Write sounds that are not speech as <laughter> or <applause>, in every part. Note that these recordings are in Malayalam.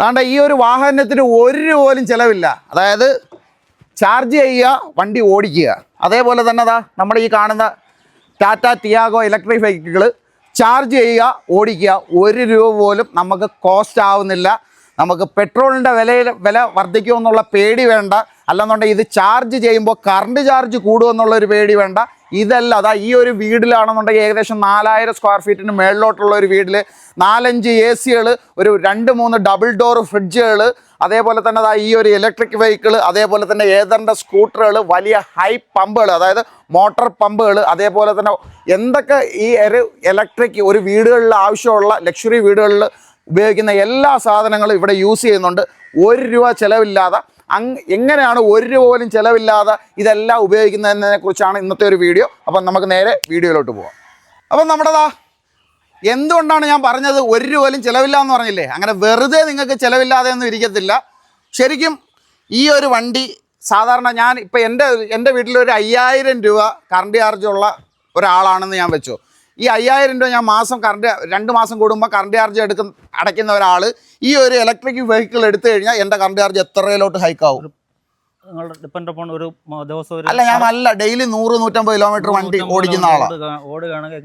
അതാണ്ട് ഈ ഒരു വാഹനത്തിന് ഒരു രൂപ പോലും ചിലവില്ല. അതായത് ചാർജ് ചെയ്യുക വണ്ടി ഓടിക്കുക. അതേപോലെ തന്നെ അതാ നമ്മുടെ ഈ കാണുന്ന Tata Tiago electric vehicle charge ചെയ്യുക ഓടിക്കുക. ഒരു രൂപ പോലും നമുക്ക് കോസ്റ്റ് ആവുന്നില്ല. നമുക്ക് പെട്രോളിന്റെ വിലയിൽ വില വർദ്ധിക്കുമെന്നുള്ള പേടി വേണ്ട. അല്ലെന്നുണ്ടെങ്കിൽ ഇത് ചാർജ് ചെയ്യുമ്പോൾ കറണ്ട് ചാർജ് കൂടുമെന്നുള്ളൊരു പേടി വേണ്ട. ഇതല്ല അതാ ഈ ഒരു വീടിലാണെന്നുണ്ടെങ്കിൽ ഏകദേശം നാലായിരം സ്ക്വയർ ഫീറ്റിന് മേളിലോട്ടുള്ള ഒരു വീട്ടിൽ നാലഞ്ച് എ സികൾ ഒരു രണ്ട് മൂന്ന് ഡബിൾ ഡോർ ഫ്രിഡ്ജുകൾ അതേപോലെ തന്നെ അതാ ഈ ഒരു ഇലക്ട്രിക് വെഹിക്കിൾ അതേപോലെ തന്നെ ഏതറിന്റെ സ്കൂട്ടറുകൾ വലിയ ഹൈ പമ്പുകൾ അതായത് മോട്ടോർ പമ്പുകൾ അതേപോലെ തന്നെ എന്തൊക്കെ ഈ ഒരു ഇലക്ട്രിക് ഒരു വീടുകളിൽ ആവശ്യമുള്ള ലക്ഷറി വീടുകളിൽ ഉപയോഗിക്കുന്ന എല്ലാ സാധനങ്ങളും ഇവിടെ യൂസ് ചെയ്യുന്നുണ്ട്. ഒരു രൂപ ചിലവില്ലാതെ. അങ് എങ്ങനെയാണ് ഒരു രൂപ പോലും ചിലവില്ലാതെ ഇതെല്ലാം ഉപയോഗിക്കുന്നതിനെ കുറിച്ചാണ് ഇന്നത്തെ ഒരു വീഡിയോ. അപ്പം നമുക്ക് നേരെ വീഡിയോയിലോട്ട് പോവാം. അപ്പം നമ്മുടെതാ എന്തുകൊണ്ടാണ് ഞാൻ പറഞ്ഞത് ഒരു രൂപ പോലും ചിലവില്ല എന്ന് പറഞ്ഞില്ലേ? അങ്ങനെ വെറുതെ നിങ്ങൾക്ക് ചിലവില്ലാതെ ഒന്നും ഇരിക്കത്തില്ല. ശരിക്കും ഈ ഒരു വണ്ടി സാധാരണ ഞാൻ ഇപ്പം എന്റെ എന്റെ വീട്ടിൽ ഒരു അയ്യായിരം രൂപ കറണ്ട് ചാർജുള്ള ഒരാളാണെന്ന് ഞാൻ വെച്ചു. ഈ അയ്യായിരം രൂപ ഞാൻ മാസം കറണ്ട് രണ്ട് മാസം കൂടുമ്പോൾ കറണ്ട് ചാർജ് എടുക്കുന്ന അടയ്ക്കുന്ന ഒരാൾ ഈ ഒരു ഇലക്ട്രിക് വെഹിക്കിൾ എടുത്തു കഴിഞ്ഞാൽ എന്റെ കറണ്ട് ചാർജ് എത്രയിലോട്ട് ഹൈക്കാവും ഡിപ്പെൻഡ് അപ്പോൺ ഒരു ദിവസം അല്ല ഞാൻ അല്ല ഡെയിലി നൂറ് നൂറ്റമ്പത് കിലോമീറ്റർ വണ്ടി ഓടിക്കുന്ന ആളാണ് ഓടുകയാണെങ്കിൽ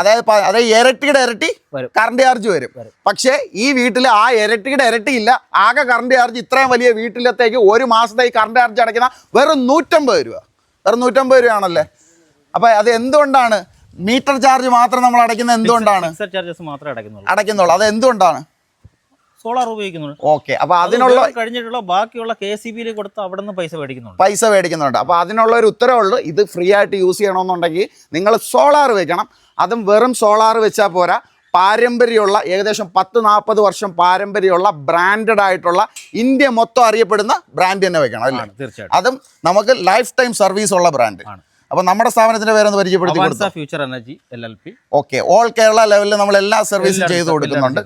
അതായത് അതായത് ഇരട്ടിയുടെ ഇരട്ടി. കറണ്ട് ചാർജ് വരും. വരും. പക്ഷേ ഈ വീട്ടിൽ ആ ഇരട്ടിയുടെ ഇരട്ടി ഇല്ല. ആകെ കറണ്ട് ചാർജ് ഇത്രയും വലിയ വീട്ടിലത്തേക്ക് ഒരു മാസത്തെ ഈ കറണ്ട് ചാർജ് അടയ്ക്കുന്ന വെറും നൂറ്റമ്പത് രൂപ. വെറും നൂറ്റമ്പത് രൂപയാണല്ലേ? അപ്പൊ അത് എന്തുകൊണ്ടാണ് മീറ്റർ ചാർജ് മാത്രം നമ്മൾ അടയ്ക്കുന്നത് എന്തുകൊണ്ടാണ്? ചാർജസ് മാത്രമേ അടയ്ക്കുന്നുള്ളൂ. അടയ്ക്കുന്നുള്ളൂ. അത് എന്തുകൊണ്ടാണ്? സോളാർ ഉപയോഗിക്കുന്നുണ്ട്. ഓക്കെ. അപ്പൊ അത് അതിനുള്ള കഴിഞ്ഞിട്ടുള്ള ബാക്കിയുള്ള കെ സി ബിയിൽ കൊടുത്ത് അവിടെ നിന്ന് പൈസ മേടിക്കുന്നുണ്ട്. പൈസ മേടിക്കുന്നുണ്ട്. അപ്പൊ അതിനുള്ള ഒരു ഉത്തരവുള്ളൂ. ഇത് ഫ്രീ ആയിട്ട് യൂസ് ചെയ്യണമെന്നുണ്ടെങ്കിൽ നിങ്ങൾ സോളാർ വെക്കണം. അതും വെറും സോളാർ വെച്ചാൽ പോരാ. പാരമ്പര്യമുള്ള ഏകദേശം പത്ത് നാൽപ്പത് വർഷം പാരമ്പര്യമുള്ള ബ്രാൻഡഡ് ആയിട്ടുള്ള ഇന്ത്യ മൊത്തം അറിയപ്പെടുന്ന ബ്രാൻഡ് തന്നെ വെക്കണം അല്ലേ? തീർച്ചയായിട്ടും. അതും നമുക്ക് ലൈഫ് ടൈം സർവീസ് ഉള്ള ബ്രാൻഡ് ആണ്. അപ്പോൾ നമ്മുടെ സ്ഥാപനത്തിന്റെ പേരൊന്ന് പരിചയപ്പെടുത്തി future energy L L P okay all Kerala ലെവലിൽ നമ്മൾ എല്ലാ സർവീസും ചെയ്തു കൊടുക്കുന്നുണ്ട്.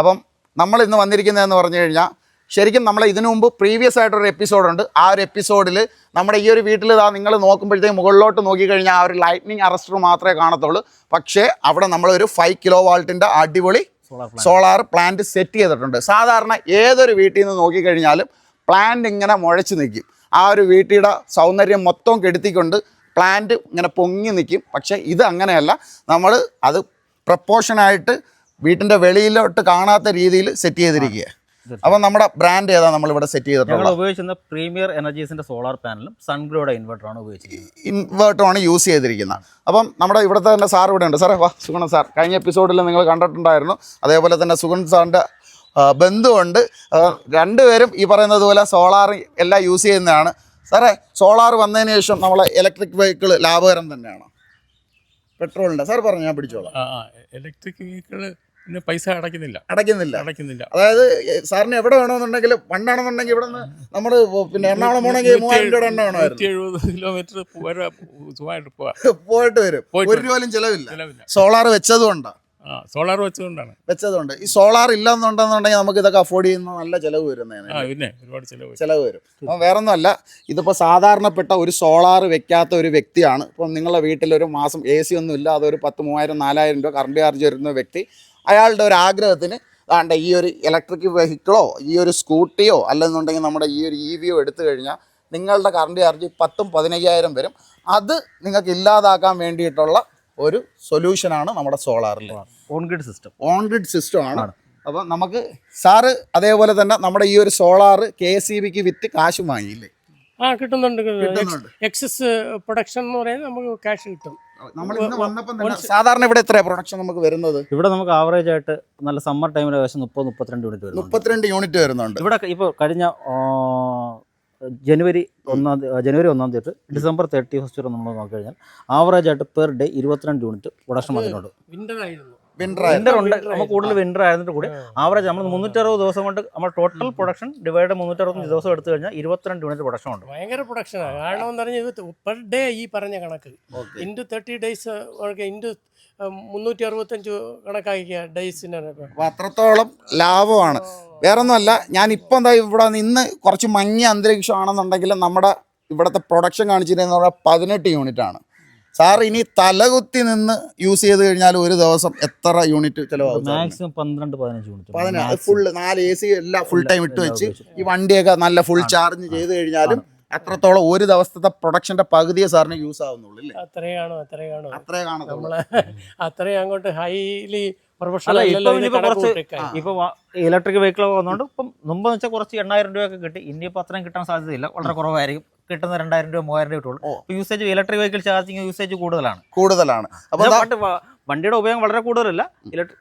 അപ്പം നമ്മൾ ഇന്ന് വന്നിരിക്കുന്നതെന്ന് പറഞ്ഞു കഴിഞ്ഞാൽ ശരിക്കും നമ്മൾ ഇതിനു മുമ്പ് പ്രീവിയസ് ആയിട്ടൊരു എപ്പിസോഡുണ്ട് ആ ഒരു എപ്പിസോഡിൽ നമ്മുടെ ഈ ഒരു വീട്ടിൽ ഇതാ നിങ്ങൾ നോക്കുമ്പോഴത്തേക്ക് മുകളിലോട്ട് നോക്കിക്കഴിഞ്ഞാൽ ആ ഒരു ലൈറ്റ്നിങ് അറസ്റ്റർ മാത്രമേ കാണത്തുള്ളൂ. പക്ഷേ അവിടെ നമ്മളൊരു ഫൈവ് കിലോ വാൾട്ടിന്റെ അടിപൊളി solar plant solar plant set ചെയ്തിട്ടുണ്ട്. സാധാരണ ഏതൊരു വീട്ടിൽ നിന്ന് നോക്കിക്കഴിഞ്ഞാലും പ്ലാന്റ് ഇങ്ങനെ മുഴച്ച് നിൽക്കും. ആ ഒരു വീട്ടിയുടെ സൗന്ദര്യം മൊത്തം കെടുത്തിക്കൊണ്ട് പ്ലാന്റ് ഇങ്ങനെ പൊങ്ങി നിൽക്കും പക്ഷേ ഇത് അങ്ങനെയല്ല. നമ്മൾ അത് പ്രപ്പോർഷനായിട്ട് വീട്ടിന്റെ വെളിയിലോട്ട് കാണാത്ത രീതിയിൽ സെറ്റ് ചെയ്തിരിക്കുക. അപ്പം നമ്മുടെ ബ്രാൻഡ് ഏതാ നമ്മളിവിടെ സെറ്റ് ഞങ്ങൾ ചെയ്തിട്ടുള്ളത് ഉപയോഗിക്കുന്ന പ്രീമിയർ എനർജീസിന്റെ സോളാർ പാനലും സൺഗ്ലോയുടെ ഇൻവെർട്ടറാണ് ഉപയോഗിച്ചിരിക്കുന്നത് ഇൻവേർട്ടറാണ് യൂസ് ചെയ്തിരിക്കുന്നത്. അപ്പം നമ്മുടെ ഇവിടുത്തെ തന്നെ സാർ ഇവിടെ ഉണ്ട്. സാറേ വാ സുഗുണൻ സാർ കഴിഞ്ഞ എപ്പിസോഡിൽ നിങ്ങൾ കണ്ടിട്ടുണ്ടായിരുന്നു. അതേപോലെ തന്നെ സുഗൺ സാറിന്റെ ബന്ധമുണ്ട് ബന്ധുവുണ്ട്. രണ്ടുപേരും ഈ പറയുന്നത് പോലെ സോളാർ എല്ലാം യൂസ് ചെയ്യുന്നതാണ്. സാറേ സോളാർ വന്നതിന് ശേഷം നമ്മളെ ഇലക്ട്രിക് വെഹിക്കിൾ ലാഭകരം തന്നെയാണ്? പെട്രോളിന്റെ സാർ പറഞ്ഞു ഞാൻ പിടിച്ചോളാം. ആ വെഹിക്കിൾ ഇലക്ട്രിക് വെഹിക്കിളിന് പൈസ അടയ്ക്കുന്നില്ല. അടയ്ക്കുന്നില്ല. അടയ്ക്കുന്നില്ല. അതായത് സാറിന് എവിടെ വേണമെന്നുണ്ടെങ്കിൽ പണ്ടാണെന്നുണ്ടെങ്കിൽ ഇവിടെ നിന്ന് നമ്മൾ പിന്നെ എറണാകുളം പോകണമെങ്കിൽ മൂവായിരം രൂപ എണ്ണ വേണമായിരുന്നു. എഴുപത് കിലോമീറ്റർ പോയിട്ട് വരും. ഒരു രൂപയിലും ചിലവില്ല. Solar വെച്ചതുകൊണ്ടാണ് solar വെച്ചതുകൊണ്ടാണ്. വെച്ചതുകൊണ്ട്. ഈ സോളാർ ഇല്ലെന്നുണ്ടെന്നുണ്ടെങ്കിൽ നമുക്ക് ഇതൊക്കെ അഫോർഡ് ചെയ്യുന്ന നല്ല ചിലവ് വരുന്നതാണ് പിന്നെ ഒരുപാട് ചിലവ് ചിലവ് വരും. അപ്പം വേറെ ഒന്നുമല്ല ഇതിപ്പോൾ സാധാരണപ്പെട്ട ഒരു സോളാർ വെക്കാത്ത ഒരു വ്യക്തിയാണ്. ഇപ്പം നിങ്ങളുടെ വീട്ടിൽ ഒരു മാസം എ സി ഒന്നും ഇല്ലാതെ ഒരു പത്ത് മൂവായിരം നാലായിരം രൂപ കറണ്ട് ചാർജ് വരുന്ന വ്യക്തി അയാളുടെ ഒരു ആഗ്രഹത്തിന് ആണ്ട് ഈ ഒരു ഇലക്ട്രിക് വെഹിക്കിളോ ഈ ഒരു സ്കൂട്ടിയോ അല്ലെന്നുണ്ടെങ്കിൽ നമ്മുടെ ഈ ഒരു ഇ വിയോ എടുത്തു കഴിഞ്ഞാൽ നിങ്ങളുടെ കറണ്ട് ചാർജ് പത്തും പതിനയ്യായിരം വരും. അത് നിങ്ങൾക്ക് ഇല്ലാതാക്കാൻ വേണ്ടിയിട്ടുള്ള ഒരു സൊല്യൂഷൻ ആണ് നമ്മുടെ സോളാറിൽ on grid system on grid system ആണ്. അപ്പം നമുക്ക് സാറ് അതേപോലെ തന്നെ നമ്മുടെ ഈ ഒരു സോളാർ കെ എസ് ഇ ബിക്ക് വിറ്റ് കാശ് വാങ്ങിയില്ലേ? ആ കിട്ടുന്നുണ്ട്. കിട്ടുന്നുണ്ട്. എക്സസ് പ്രൊഡക്ഷൻ എന്ന് പറയുന്നത് നമുക്ക് ക്യാഷ് കിട്ടും. നമ്മൾ ഇന്ന് വന്നപ്പം സാധാരണ ഇവിടെ എത്ര പ്രൊഡക്ഷൻ നമുക്ക് വരുന്നത്? ഇവിടെ നമുക്ക് ആവറേജ് ആയിട്ട് നല്ല സമ്മർ ടൈമിൽ ഏകദേശം മുപ്പത് മുപ്പത്തിരണ്ട് യൂണിറ്റ് വരുന്നുണ്ട്. മുപ്പത്തിരണ്ട് യൂണിറ്റ് വരുന്നുണ്ട്. ഇവിടെ ഇപ്പോൾ കഴിഞ്ഞ ജനുവരി ഒന്നാം തീയതി ജനുവരി ഒന്നാം തീയതി തൊട്ട് ഡിസംബർ തേർട്ടി ഫസ്റ്റ് വരെ നമ്മൾ നോക്കിക്കഴിഞ്ഞാൽ ആവറേജ് ആയിട്ട് പെർ ഡേ ഇരുപത്തിരണ്ട് യൂണിറ്റ് പ്രൊഡക്ഷൻ വന്നിട്ടുണ്ട്. വിന്റർ ഉണ്ട്. നമ്മൾ കൂടുതൽ വിന്റർ ആയിരുന്നിട്ട് കൂടി ആവറേജ് നമ്മൾ മുന്നൂറ്ററുപത് ദിവസം കൊണ്ട് നമ്മൾ ടോട്ടൽ പ്രൊഡക്ഷൻ ഡിവൈഡ് മുന്നൂറ്ററുപത്തഞ്ച് ദിവസം എടുത്തു കഴിഞ്ഞാൽ ഇരുപത്തിരണ്ട് യൂണിറ്റ് പ്രൊഡക്ഷൻ ഉണ്ട്. ഭയങ്കര പ്രൊഡക്ഷനാണ് കാരണം എന്ന് പറഞ്ഞാൽ ഇത് പെർ ഡേ ഈ പറഞ്ഞ കണക്ക്. ഇന്റു തേർട്ടി ഡേയ്സ് ഇന്റു മുന്നൂറ്റി അറുപത്തഞ്ച് കണക്കാക്കിയ ഡേയ്സിന് അപ്പൊ അത്രത്തോളം ലാഭമാണ്. വേറൊന്നുമല്ല ഞാൻ ഇപ്പം എന്താ ഇവിടെ ഇന്ന് കുറച്ച് മങ്ങിയ അന്തരീക്ഷമാണെന്നുണ്ടെങ്കിൽ നമ്മുടെ ഇവിടുത്തെ പ്രൊഡക്ഷൻ കാണിച്ചിരുന്ന പറഞ്ഞാൽ പതിനെട്ട് യൂണിറ്റ് ആണ്. സാർ ഇനി തലകുത്തി നിന്ന് യൂസ് ചെയ്ത് കഴിഞ്ഞാൽ ഒരു ദിവസം എത്ര യൂണിറ്റ് ചിലവാകും ഫുൾ മാക്സിമം പന്ത്രണ്ട് പതിനഞ്ച് യൂണിറ്റ് പതിനാറ് ഫുള്ള് നാല് എ സി എല്ലാം ഫുൾ ടൈം ഇട്ട് വെച്ച് ഈ വണ്ടിയൊക്കെ നല്ല ഫുൾ ചാർജ് ചെയ്ത് കഴിഞ്ഞാലും അത്രത്തോളം ഒരു ദിവസത്തെ പ്രൊഡക്ഷന്റെ പകുതിയെ സാറിന് യൂസ് ആവുന്നുള്ളൂ അല്ലേ അത്രയാണോ അത്രയാണോ. അത്രേ കാണത്തുള്ളൂ നമ്മൾ അത്രയും അങ്ങോട്ട് ഹൈലി അല്ല പ്രൊഫഷണൽ ഇപ്പൊ കുറച്ച് ഇപ്പൊ ഇലക്ട്രിക് വെഹിക്കിൾ വന്നുകൊണ്ട് ഇപ്പം മുമ്പ് വെച്ചാൽ കുറച്ച് എണ്ണായിരം രൂപയൊക്കെ കിട്ടി. ഇനിയിപ്പോൾ അത്രയും കിട്ടാൻ സാധ്യതയില്ല. വളരെ കുറവായിരിക്കും. കിട്ടുന്ന രണ്ടായിരം രൂപ മൂവായിരം രൂപ കിട്ടുള്ളൂ. ഇപ്പൊ usage electric vehicle charging usage കൂടുതലാണ്. കൂടുതലാണ്. അപ്പൊ പക്ഷേ ദാ- ബട്ട് വ- വണ്ടിയുടെ ഉപയോഗം വളരെ കൂടുതലല്ല. ഇലക്ട്രിക്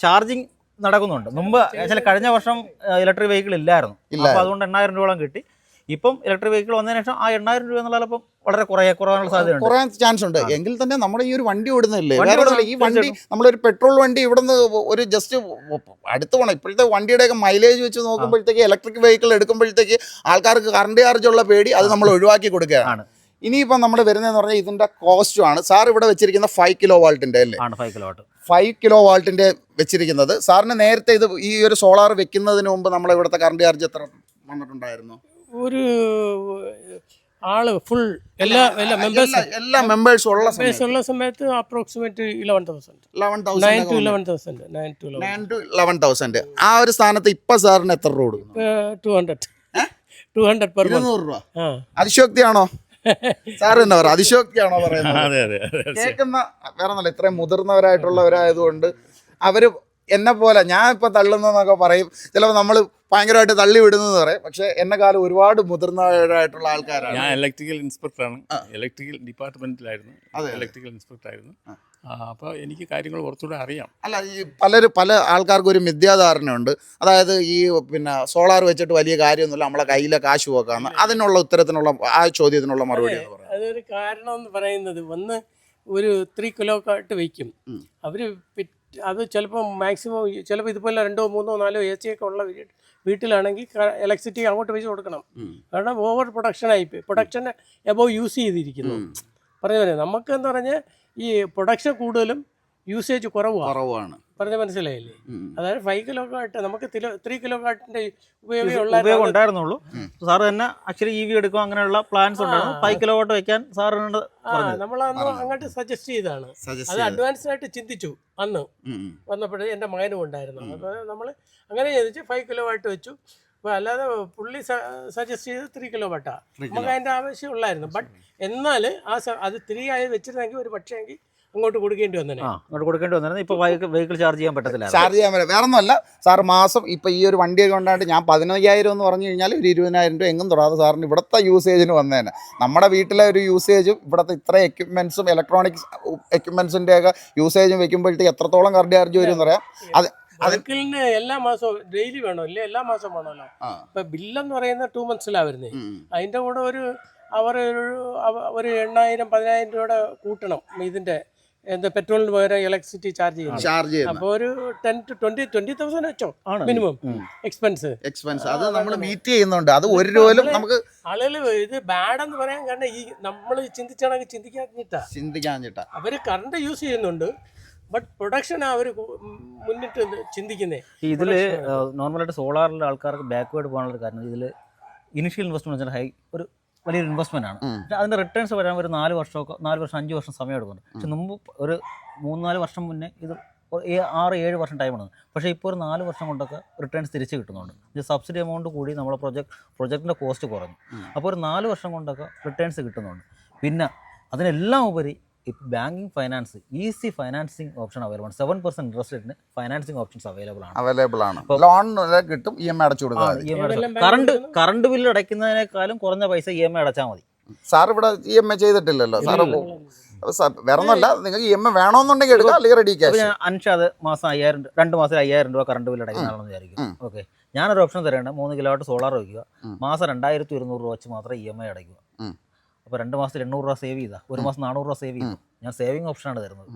ചാർജിങ് നടക്കുന്നുണ്ട്. മുമ്പ് ചില കഴിഞ്ഞ വർഷം ഇലക്ട്രിക് വെഹിക്കിൾ ഇല്ലായിരുന്നു. അപ്പോൾ അതുകൊണ്ട് എണ്ണായിരം രൂപയോളം കിട്ടി. ഇപ്പം ഇലക്ട്രിക് വെഹിക്കിൾ വന്നതിന് ശേഷം ആ എണ്ണായിരം രൂപ എന്നുള്ള ഇപ്പം വളരെ കുറേ കുറയാനുള്ള സാധ്യത കുറയാൻ ചാൻസ് ഉണ്ട്. എങ്കിൽ തന്നെ നമ്മുടെ ഈ ഒരു വണ്ടി ഓടുന്നില്ലേ? വേറെ ഈ വണ്ടി നമ്മളൊരു പെട്രോൾ വണ്ടി ഇവിടുന്ന് ഒരു ജസ്റ്റ് അടുത്ത് പോകണം ഇപ്പോഴത്തെ വണ്ടിയുടെയൊക്കെ മൈലേജ് വെച്ച് നോക്കുമ്പോഴത്തേക്ക് ഇലക്ട്രിക് വെഹിക്കിൾ എടുക്കുമ്പോഴത്തേക്ക് ആൾക്കാർക്ക് കറണ്ട് ചാർജ് ഉള്ള പേടി അത് നമ്മൾ ഒഴിവാക്കി കൊടുക്കുകയാണ്. ഇനിയിപ്പം നമ്മൾ വരുന്നതെന്ന് പറഞ്ഞാൽ ഇതിന്റെ കോസ്റ്റും ആണ്. സാർ ഇവിടെ വെച്ചിരിക്കുന്ന ഫൈവ് കിലോ വാൾട്ടിന്റെ അല്ലേ? ആണ് five kilo watt five kilo വാൾട്ടിന്റെ വെച്ചിരിക്കുന്നത്. സാറിന് നേരത്തെ ഇത് ഈ ഒരു സോളാർ വെക്കുന്നതിന് മുമ്പ് നമ്മൾ ഇവിടുത്തെ കറണ്ട് ചാർജ് എത്ര വന്നിട്ടുണ്ടായിരുന്നു? ഒരു ആൾ ഫുൾ എല്ലാ എല്ലാ മെമ്പേഴ്സ് എല്ലാ- മെമ്പേഴ്സ് ഉള്ള മെമ്പേഴ്സ് ഉള്ള സമയത്ത് approximate eleven thousand eleven nine two thousand eleven thousand nine two eleven nine two eleven thousand ആ ഒരു സ്ഥാനത്ത് ഇപ്പൊ സാറിന് എത്ര രൂപ കൊടുക്കുന്നു? Two hundred two hundred per month ഇരുന്നൂറ് രൂപ? ആ. അതിശോക്തിയാണോ സാർ എന്താ പറ അതിശോക്തിയാണോ പറയുന്നത്? അതെ അതെ അതെ കേൾക്കുന്ന വേറെ നല്ല ഇത്രയും മുതിർന്നവരായിട്ടുള്ളവരായതുകൊണ്ട് അവർ എന്നെ പോലെ ഞാൻ ഇപ്പൊ തള്ളുന്നതെന്നൊക്കെ പറയും. ചിലപ്പോൾ നമ്മൾ ഭയങ്കരമായിട്ട് തള്ളി വിടുന്നത് പറയും പക്ഷെ എന്നെ കാലം ഒരുപാട് മുതിർന്നവരായിട്ടുള്ള ആൾക്കാരാണ്. ഞാൻ ഇലക്ട്രിക്കൽ ഇൻസ്പെക്ടറാണ് ഇലക്ട്രിക്കൽ ഡിപ്പാർട്ട്മെന്റിലായിരുന്നു അതെ. ഇലക്ട്രിക്കൽ ഇൻസ്പെക്ടറായിരുന്നു അപ്പോൾ എനിക്ക് കാര്യങ്ങൾ കുറച്ചുകൂടെ അറിയാം. അല്ല ഈ പലരും പല ആൾക്കാർക്കും ഒരു മിഥ്യാധാരണയുണ്ട്. അതായത് ഈ പിന്നെ സോളാർ വെച്ചിട്ട് വലിയ കാര്യമൊന്നുമില്ല. നമ്മളെ കയ്യിലെ കാശ് പോക്കാന്ന്. അതിനുള്ള ഉത്തരത്തിനുള്ള ആ ചോദ്യത്തിനുള്ള മറുപടി അതൊരു കാരണം എന്ന് പറയുന്നത് ഒന്ന് ഒരു ത്രീ കിലോ കാട്ട് വയ്ക്കും. അവർ അത് ചിലപ്പോൾ മാക്സിമം ചിലപ്പോൾ ഇതുപോലെ രണ്ടോ മൂന്നോ നാലോ എ സി ഒക്കെ ഉള്ള വീട്ടിലാണെങ്കിൽ ഇലക്ട്രിസിറ്റി അങ്ങോട്ട് വെച്ച് കൊടുക്കണം. കാരണം ഓവർ പ്രൊഡക്ഷൻ പ്രൊഡക്ഷനായി പ്രൊഡക്ഷൻ എബോ യൂസ് ചെയ്തിരിക്കുന്നു. പറഞ്ഞു നമുക്ക് എന്ന് പറഞ്ഞാൽ ഈ പ്രൊഡക്ഷൻ കൂടുതലും യൂസേജ് കുറവാണ്. കുറവാണ്. പറഞ്ഞ മനസ്സിലായില്ലേ? അതായത് ഫൈവ് കിലോ കാട്ട് നമുക്ക് ത്രീ കിലോ കാട്ടിന്റെ ഉപയോഗം ഉണ്ടായിരുന്നുള്ളൂ. സാർ തന്നെ ആക്ച്വലി ഇ വി എടുക്കും അങ്ങനെയുള്ള പ്ലാൻസ് ഉണ്ടായിരുന്നു. ഫൈവ് കിലോ കാട്ട് വെക്കാൻ സാറിനോട് നമ്മൾ അന്ന് അങ്ങോട്ട് സജസ്റ്റ് ചെയ്താണ് അത് അഡ്വാൻസ് ആയിട്ട് ചിന്തിച്ചു അന്ന്. വന്നപ്പോഴേ എന്റെ മകനും ഉണ്ടായിരുന്നു. അപ്പോൾ നമ്മൾ അങ്ങനെ ചിന്തിച്ച് ഫൈവ് കിലോ ആയിട്ട് വെച്ചു. അപ്പോൾ അല്ലാതെ പുള്ളി സജസ്റ്റ് ചെയ്ത് ത്രീ കിലോ വട്ടാ നമുക്ക് അതിന്റെ ആവശ്യം ഉള്ളായിരുന്നു. ബട്ട് എന്നാൽ ആ അത് ത്രീ ആയി വെച്ചിരുന്നെങ്കിൽ ഒരു പക്ഷേങ്കിൽ അങ്ങോട്ട് കൊടുക്കേണ്ടി വന്നേ ആ അങ്ങോട്ട് കൊടുക്കേണ്ടി വന്നിരുന്നു. ഇപ്പൊ വെഹിക്കിൾ ചാർജ് ചെയ്യാൻ പറ്റത്തില്ല ചാർജ് ചെയ്യാൻ പറ്റില്ല വേറെ ഒന്നുമല്ല സാർ മാസം ഇപ്പൊ ഈ ഒരു വണ്ടിയൊക്കെ കൊണ്ടാണ്ട് ഞാൻ പതിനയ്യായിരം എന്ന് പറഞ്ഞു കഴിഞ്ഞാൽ ഒരു ഇരുപതിനായിരം രൂപ എങ്ങും തൊടാതെ സാറിന് ഇവിടുത്തെ യൂസേജിന് വന്നേനെ. നമ്മുടെ വീട്ടിലെ ഒരു യൂസേജും ഇവിടുത്തെ ഇത്ര എക്യുപ്മെന്റ്സും ഇലക്ട്രോണിക്സ് എക്യുപ്മെന്റ്സിന്റെ ഒക്കെ യൂസേജും വെക്കുമ്പോഴത്തേക്ക് എത്രത്തോളം കറണ്ട് ചാർജ് വരും എന്ന് പറയാം അത് എല്ലാ മാസവും ഡെയിലി വേണോ? അല്ലേ എല്ലാ മാസവും വേണമല്ലോ. ഇപ്പൊ ബില്ലെന്ന് പറയുന്ന ടു മന്ത്സിലാണ് വരുന്നത് അതിന്റെ കൂടെ ഒരു അവർ ഒരു ഒരു എണ്ണായിരം പതിനായിരം രൂപയുടെ കൂട്ടണം ഇതിന്റെ എന്താ പെട്രോളിന് പകരം ഇലക്ട്രിസിറ്റി ചാർജ് ചെയ്യുന്നത്. ചാർജ് ചെയ്യുന്ന അപ്പോൾ ഒരു ten two twenty twenty thousand വെച്ചോ ആണ്. മിനിമം എക്സ്പെൻസ് എക്സ്പെൻസ് അത് നമ്മൾ മീറ്റ് ചെയ്യുന്നുണ്ട്. അത് ഒരു രൂപയിലും നമുക്ക് ആളുകൾ ഇത് ബാഡ് എന്ന് പറയാൻ കാരണം ഈ നമ്മൾ ചിന്തിച്ചാണെങ്കിൽ ചിന്തിക്കാഞ്ഞിട്ടാ. ചിന്തിക്കാഞ്ഞിട്ടാ. അവർ അവർ കറണ്ട് യൂസ് ചെയ്യുന്നുണ്ട് ബട്ട് പ്രൊഡക്ഷൻ അവർ മുന്നിട്ട് ചിന്തിക്കുന്നേ. ഇതിൽ നോർമലായിട്ട് സോളാറിലെ ആൾക്കാർക്ക് ബാക്ക്വേർഡ് പോകാനുള്ള കാരണം ഇതിൽ ഇനിഷ്യൽ ഇൻവെസ്റ്റ്മെന്റ് ഹൈ ഒരു വലിയൊരു ഇൻവെസ്റ്റ്മെന്റ് ആണ്. അതിന്റെ റിട്ടേൺസ് വരാൻ ഒരു നാല് വർഷമൊക്കെ നാല് വർഷം അഞ്ച് വർഷം സമയം എടുക്കുന്നുണ്ട്. പക്ഷെ മുമ്പ് ഒരു മൂന്ന് നാല് വർഷം മുന്നേ ഇത് ആറ് ഏഴ് വർഷം ടൈം എടുക്കും പക്ഷേ ഇപ്പോൾ ഒരു നാല് വർഷം കൊണ്ടൊക്കെ റിട്ടേൺസ് തിരിച്ച് കിട്ടുന്നുണ്ട്. സബ്സിഡി എമൗണ്ട് കൂടി നമ്മളെ പ്രൊജക്ട് പ്രൊജക്ടിന്റെ കോസ്റ്റ് കുറഞ്ഞു. അപ്പോൾ ഒരു നാല് വർഷം കൊണ്ടൊക്കെ റിട്ടേൺസ് കിട്ടുന്നുണ്ട്. പിന്നെ അതിനെല്ലാം ഉപരി ഇപ്പോൾ banking finance easy financing option available ആണ് സെവൻ പെർസെന്റ് ഇൻട്രസ്റ്റ് റേറ്റിന് ഫൈനാൻസിങ് ഓപ്ഷൻസ് അവൈലബിൾ ആണ്. അവൈലബിൾ ആണ്. ലോൺ കിട്ടും ഇ എം ഐ അടച്ചു കൊടുക്കാം കറണ്ട് കറണ്ട് ബില്ല് അടയ്ക്കുന്നതിനേക്കാളും കുറഞ്ഞ പൈസ ഇ എം ഐ അടച്ചാൽ മതി. സാർ ഇവിടെ ഇ എം ഐ ചെയ്തിട്ടില്ലല്ലോ. സാർ വേറെ ഒന്നല്ല നിങ്ങൾക്ക് ഇ എം ഐ വേണമെന്നുണ്ടെങ്കിൽ എടുക്കാം അല്ലെങ്കിൽ റെഡി ക്യാഷ് അൻഷാദ് മാസം അയ്യായിരം രണ്ട് മാസം അയ്യായിരം രൂപ കറണ്ട് ബില്ല് അടയ്ക്കുന്നതാണെന്ന് വിചാരിക്കും. ഓക്കെ ഞാനൊരു ഓപ്ഷൻ തരേണ്ട. മൂന്ന് കിലോ വാട്ട് സോളാർ വയ്ക്കുക മാസം രണ്ടായിരത്തി ഇരുന്നൂറ് രൂപ വെച്ച് മാത്രമേ ഇ എം ഐ അടയ്ക്കുക. ഉം. അപ്പോൾ രണ്ട് മാസത്തിൽ എണ്ണൂറ് രൂപ സേവ് ചെയ്താൽ ഒരു മാസം നാനൂറ് രൂപ സേവ് ചെയ്തു. ഞാൻ സേവിങ് ആണ് തരുന്നത്.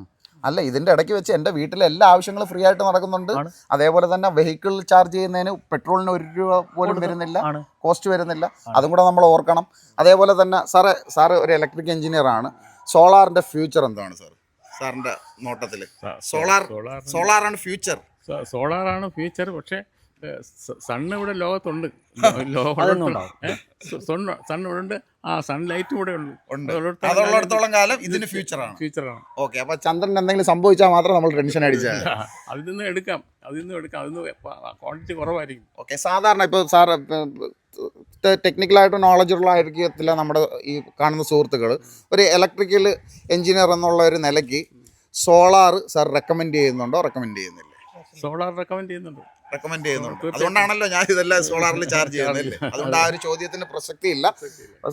അല്ല ഇതിന്റെ ഇടയ്ക്ക് വെച്ച് എന്റെ വീട്ടിലെ എല്ലാ ആവശ്യങ്ങളും ഫ്രീ ആയിട്ട് നടക്കുന്നുണ്ട്. അതേപോലെ തന്നെ വെഹിക്കിൾ ചാർജ് ചെയ്യുന്നതിന് പെട്രോളിന് ഒരു രൂപ പോലും വരുന്നില്ല. കോസ്റ്റ് വരുന്നില്ല. അതും കൂടെ നമ്മൾ ഓർക്കണം. അതേപോലെ തന്നെ സാറ് സാറ് ഒരു ഇലക്ട്രിക് എഞ്ചിനീയർ ആണ്. സോളാറിന്റെ ഫ്യൂച്ചർ എന്താണ് സാർ സാറിന്റെ നോട്ടത്തിൽ സോളാർ സോളാർ സോളാറാണ് ഫ്യൂച്ചർ സോളാറാണ് ഫ്യൂച്ചർ പക്ഷേ സണ്ണ് ഇവിടെ ലോകത്തുണ്ട്. സണ്ണ് സണ്ണ് ഇവിടെ ഉണ്ട് ആ സൺ ലൈറ്റും ഇവിടെ ഉണ്ട്. ഉണ്ട്. അതുള്ളിടത്തോളം കാലം ഇതിന് ഫ്യൂച്ചറാണ്. ഫ്യൂച്ചറാണ്. ഓക്കെ അപ്പൊ ചന്ദ്രൻ എന്തെങ്കിലും സംഭവിച്ചാൽ മാത്രം നമ്മൾ ടെൻഷൻ അടിച്ചാൽ അതിൽ നിന്ന് എടുക്കാം. അതിൽ നിന്ന് എടുക്കാം. അതിൽ നിന്ന് ക്വാണ്ടിറ്റി കുറവായിരിക്കും. ഓക്കെ സാധാരണ ഇപ്പോൾ സാർ ടെക്നിക്കലായിട്ട് നോളജുള്ള ആയിരിക്കത്തില്ല നമ്മുടെ ഈ കാണുന്ന സുഹൃത്തുക്കൾ. ഒരു ഇലക്ട്രിക്കൽ എഞ്ചിനീയർ എന്നുള്ള ഒരു നിലയ്ക്ക് സോളാർ സാർ റെക്കമെൻഡ് ചെയ്യുന്നുണ്ടോ? റെക്കമെൻഡ് ചെയ്യുന്നില്ല? സോളാർ റെക്കമെൻഡ് ചെയ്യുന്നുണ്ട്. റെക്കമെൻഡ് ചെയ്യുന്നുണ്ട്. അതുകൊണ്ടാണല്ലോ ഞാൻ ഇതെല്ലാം സോളാറിൽ ചാർജ് ചെയ്യുന്നില്ലേ അതുകൊണ്ട് ആ ഒരു ചോദ്യത്തിന് പ്രസക്തി ഇല്ല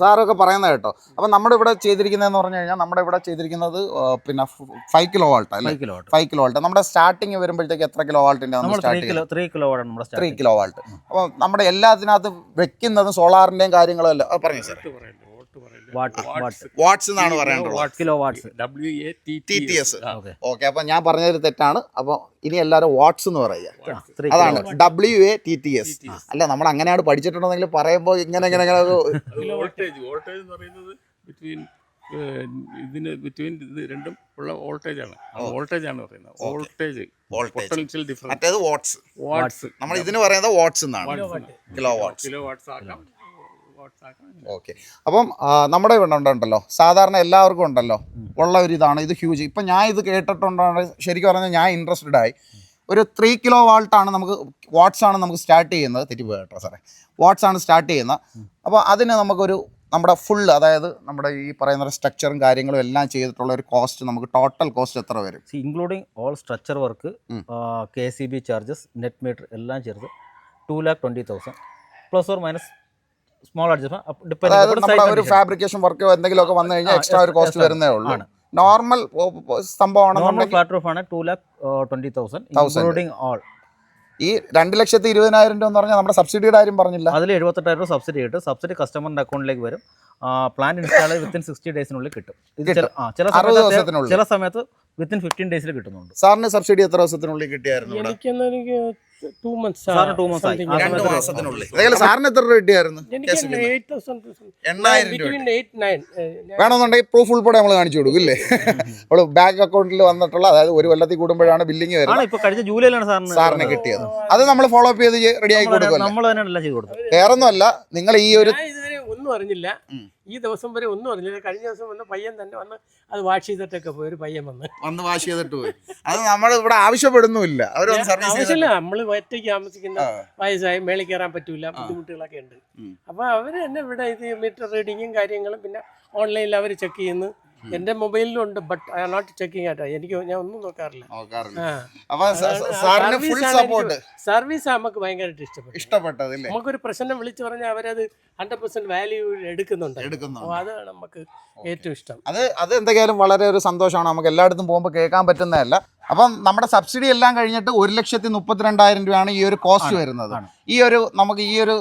സാറൊക്കെ പറയുന്നത് കേട്ടോ. അപ്പം നമ്മുടെ ഇവിടെ ചെയ്തിരിക്കുന്നതെന്ന് പറഞ്ഞു കഴിഞ്ഞാൽ നമ്മുടെ ഇവിടെ ചെയ്തിരിക്കുന്നത് പിന്നെ ഫൈവ് കിലോ വാൾട്ട് അല്ലേ? Five kilo watt five kilo watt നമ്മുടെ സ്റ്റാർട്ടിങ് വരുമ്പോഴത്തേക്ക് എത്ര kilo വാൾട്ടിന്റെ three kilo three kilo watt അപ്പോൾ നമ്മുടെ എല്ലാത്തിനകത്ത് വെക്കുന്നതും സോളാറിന്റെയും കാര്യങ്ങളും അല്ല. പറഞ്ഞു സാർ വാട്ട്സ് എന്നാണ് പറയാനുള്ളത് kilo watts W A T T S okay അപ്പൊ ഞാൻ പറഞ്ഞത് തെറ്റാണ്. അപ്പൊ ഇനി എല്ലാവരും വാട്സ് എന്ന് പറയുക. അതാണ് W A T T S അല്ല നമ്മൾ അങ്ങനെയാണ് പഠിച്ചിട്ടുണ്ടെങ്കിൽ പറയുമ്പോൾ ഇങ്ങനെ ഇങ്ങനെ ഇങ്ങനെ വോൾട്ടേജ് വോൾട്ടേജ് എന്ന് പറയുന്നത് ബിറ്റ്വീൻ ഇതിന് ബിറ്റ്വീൻ ഇത് രണ്ടും ഉള്ള വോൾട്ടേജ് ആണ്. വോൾട്ടേജ് ആണ് പറയുന്നത്. വോൾട്ടേജ് പൊട്ടൻഷ്യൽ ഡിഫറൻസ് മറ്റേത് വാട്ട്സ് വാട്ട്സ് നമ്മൾ ഇതിന് പറയുന്നത് വാട്ട്സ് എന്നാണ്. Kilo watts kilo watts watts ആക്കാം. ഓക്കെ. അപ്പം നമ്മുടെ ഇവിടെ ഉണ്ടല്ലോ. സാധാരണ എല്ലാവർക്കും ഉണ്ടല്ലോ. ഉള്ള ഒരു ഇതാണ്. ഇത് ഹ്യൂജ് ഇപ്പം ഞാൻ ഇത് കേട്ടിട്ടുണ്ടാണ് ശരിക്കും പറഞ്ഞാൽ ഞാൻ ഇൻട്രസ്റ്റഡ് ആയി. ഒരു ത്രീ കിലോ വാൾട്ടാണ് നമുക്ക് വാട്ട്സ് ആണ് നമുക്ക് സ്റ്റാർട്ട് ചെയ്യുന്നത്. തെറ്റിപ്പോയി കേട്ടോ സാറേ. വാട്ട്സ് ആണ് സ്റ്റാർട്ട് ചെയ്യുന്നത്. അപ്പോൾ അതിന് നമുക്കൊരു നമ്മുടെ ഫുൾ അതായത് നമ്മുടെ ഈ പറയുന്ന സ്ട്രക്ചറും കാര്യങ്ങളും എല്ലാം ചെയ്തിട്ടുള്ള ഒരു കോസ്റ്റ് നമുക്ക് ടോട്ടൽ കോസ്റ്റ് എത്ര വരും? Including all structure work. K C B charges net meter എല്ലാം ചേർത്ത് two lakh twenty thousand plus or minus small adjustment ഒരു ഫാബ്രിക്കേഷൻ വർക്ക് എന്തെങ്കിലും ഒക്കെ വന്നു കഴിഞ്ഞാൽ എക്സ്ട്രാ ഒരു കോസ്റ്റ് വരുന്നേ ഉള്ളൂ. ആണ്. നോർമൽ നോർമൽ സംഭവമാണെന്നുണ്ടെങ്കിൽ ഫ്ലാറ്റ് റൂഫ് ആണ് two lakh twenty thousand all ഈ രണ്ട് ലക്ഷത്തി ഇരുപതിനായിരം രൂപ എന്ന് പറഞ്ഞാൽ നമ്മുടെ സബ്സിഡിയുടെ കാര്യം പറഞ്ഞില്ല. അതിൽ എഴുപത്തെട്ടായിരം രൂപ സബ്സിഡി കിട്ടും. സബ്സിഡി കസ്റ്റമറിന്റെ അക്കൗണ്ടിലേക്ക് വരും. പ്ലാൻ ഇൻസ്റ്റാൾ വിത്തിൻ സിക്സ്റ്റി ഡേയ്സിനുള്ളിൽ കിട്ടും. ഇത് ചില ചില സമയത്ത് ദിവസത്തിനുള്ളിൽ. ചില സമയത്ത് വിത്തിൻ ഫിഫ്റ്റീൻ ഡേയ്സിൽ കിട്ടുന്നുണ്ട്. സാറിന് സബ്സിഡി എത്ര ദിവസത്തിനുള്ളിൽ കിട്ടിയായിരുന്നു ടു മന്ത്സ് സാറിന് two months ആയി. ആ രണ്ട് മാസത്തിനുള്ളിൽ. അതേപോലെ സാറിന് എത്ര രൂപ കിട്ടിയായിരുന്നു? എനിക്ക് എയ്റ്റ് തൗസൻഡ് എണ്ണായിരം രൂപ ബിറ്റ്വീൻ എയ്റ്റ് നയൻ വേണമെന്നുണ്ടെങ്കിൽ പ്രൂഫ് ഉൾപ്പെടെ നമ്മൾ കാണിച്ചു കൊടുക്കും ഇല്ലേ? അവൾ ബാങ്ക് അക്കൗണ്ടിൽ വന്നിട്ടുള്ള അതായത് ഒരു കൊല്ലത്തിൽ കൂടുമ്പോഴാണ് ബില്ലിങ് ആണ് വരുന്നത് ഇപ്പൊ കഴിഞ്ഞ ജൂലൈയിലാണ് സാറിന് സാറിന് കിട്ടിയത്. അത് നമ്മൾ ഫോളോ അപ്പ് ചെയ്ത് റെഡി ആക്കി കൊടുക്കുമല്ലോ നമ്മൾ തന്നെയാണ് അല്ല ചെയ്ത് കൊടുത്തത്. വേറൊന്നുമല്ല നിങ്ങൾ ഈ ഒരു ഒന്നും അറിഞ്ഞില്ല. ഈ ദിവസം വരെ ഒന്നും അറിഞ്ഞില്ല. കഴിഞ്ഞ ദിവസം വന്ന് പയ്യൻ തന്നെ വന്ന് അത് വാഷ് ചെയ്തിട്ടൊക്കെ പോയി. ഒരു പയ്യൻ വന്ന്. വന്ന് വാഷ് ചെയ്തിട്ട് പോയി. അത് നമ്മൾ ഇവിടെ സർവീസ് ആവശ്യമില്ല. നമ്മൾ ഒറ്റയ്ക്ക് താമസിക്കുന്ന വയസ്സായി മേളിൽ കയറാൻ പറ്റൂല. ബുദ്ധിമുട്ടുകളൊക്കെ ഉണ്ട്. അപ്പോൾ അവർ തന്നെ ഇവിടെ ഇത് മീറ്റർ റീഡിങ്ങും കാര്യങ്ങളും പിന്നെ ഓൺലൈനിൽ അവർ ചെക്ക് ചെയ്യുന്നു. എന്റെ മൊബൈലിലുണ്ട് but I R not checking auto എനിക്ക് ഞാൻ ഒന്നും നോക്കാറില്ല. സർവീസ് നമുക്ക് ഭയങ്കരമായിട്ട് ഇഷ്ടപ്പെട്ടു ഇഷ്ടപ്പെട്ടത് നമുക്ക് നമുക്കൊരു പ്രശ്നം വിളിച്ചു പറഞ്ഞാൽ അവരത് ഹൺഡ്രഡ് പെർസെന്റ് വാല്യൂ എടുക്കുന്നുണ്ട്. അത് നമുക്ക് ഏറ്റവും ഇഷ്ടം. അത് അത് എന്തെങ്കിലും വളരെ ഒരു സന്തോഷമാണ്. നമുക്ക് എല്ലായിടത്തും പോകുമ്പോൾ കേൾക്കാൻ പറ്റുന്നതല്ല. അപ്പം നമ്മുടെ സബ്സിഡി എല്ലാം കഴിഞ്ഞിട്ട് ഒരു ലക്ഷത്തി മുപ്പത്തിരണ്ടായിരം രൂപയാണ് ഈ ഒരു കോസ്റ്റ് വരുന്നത്. ഈ ഒരു നമുക്ക് ഈ ഒരു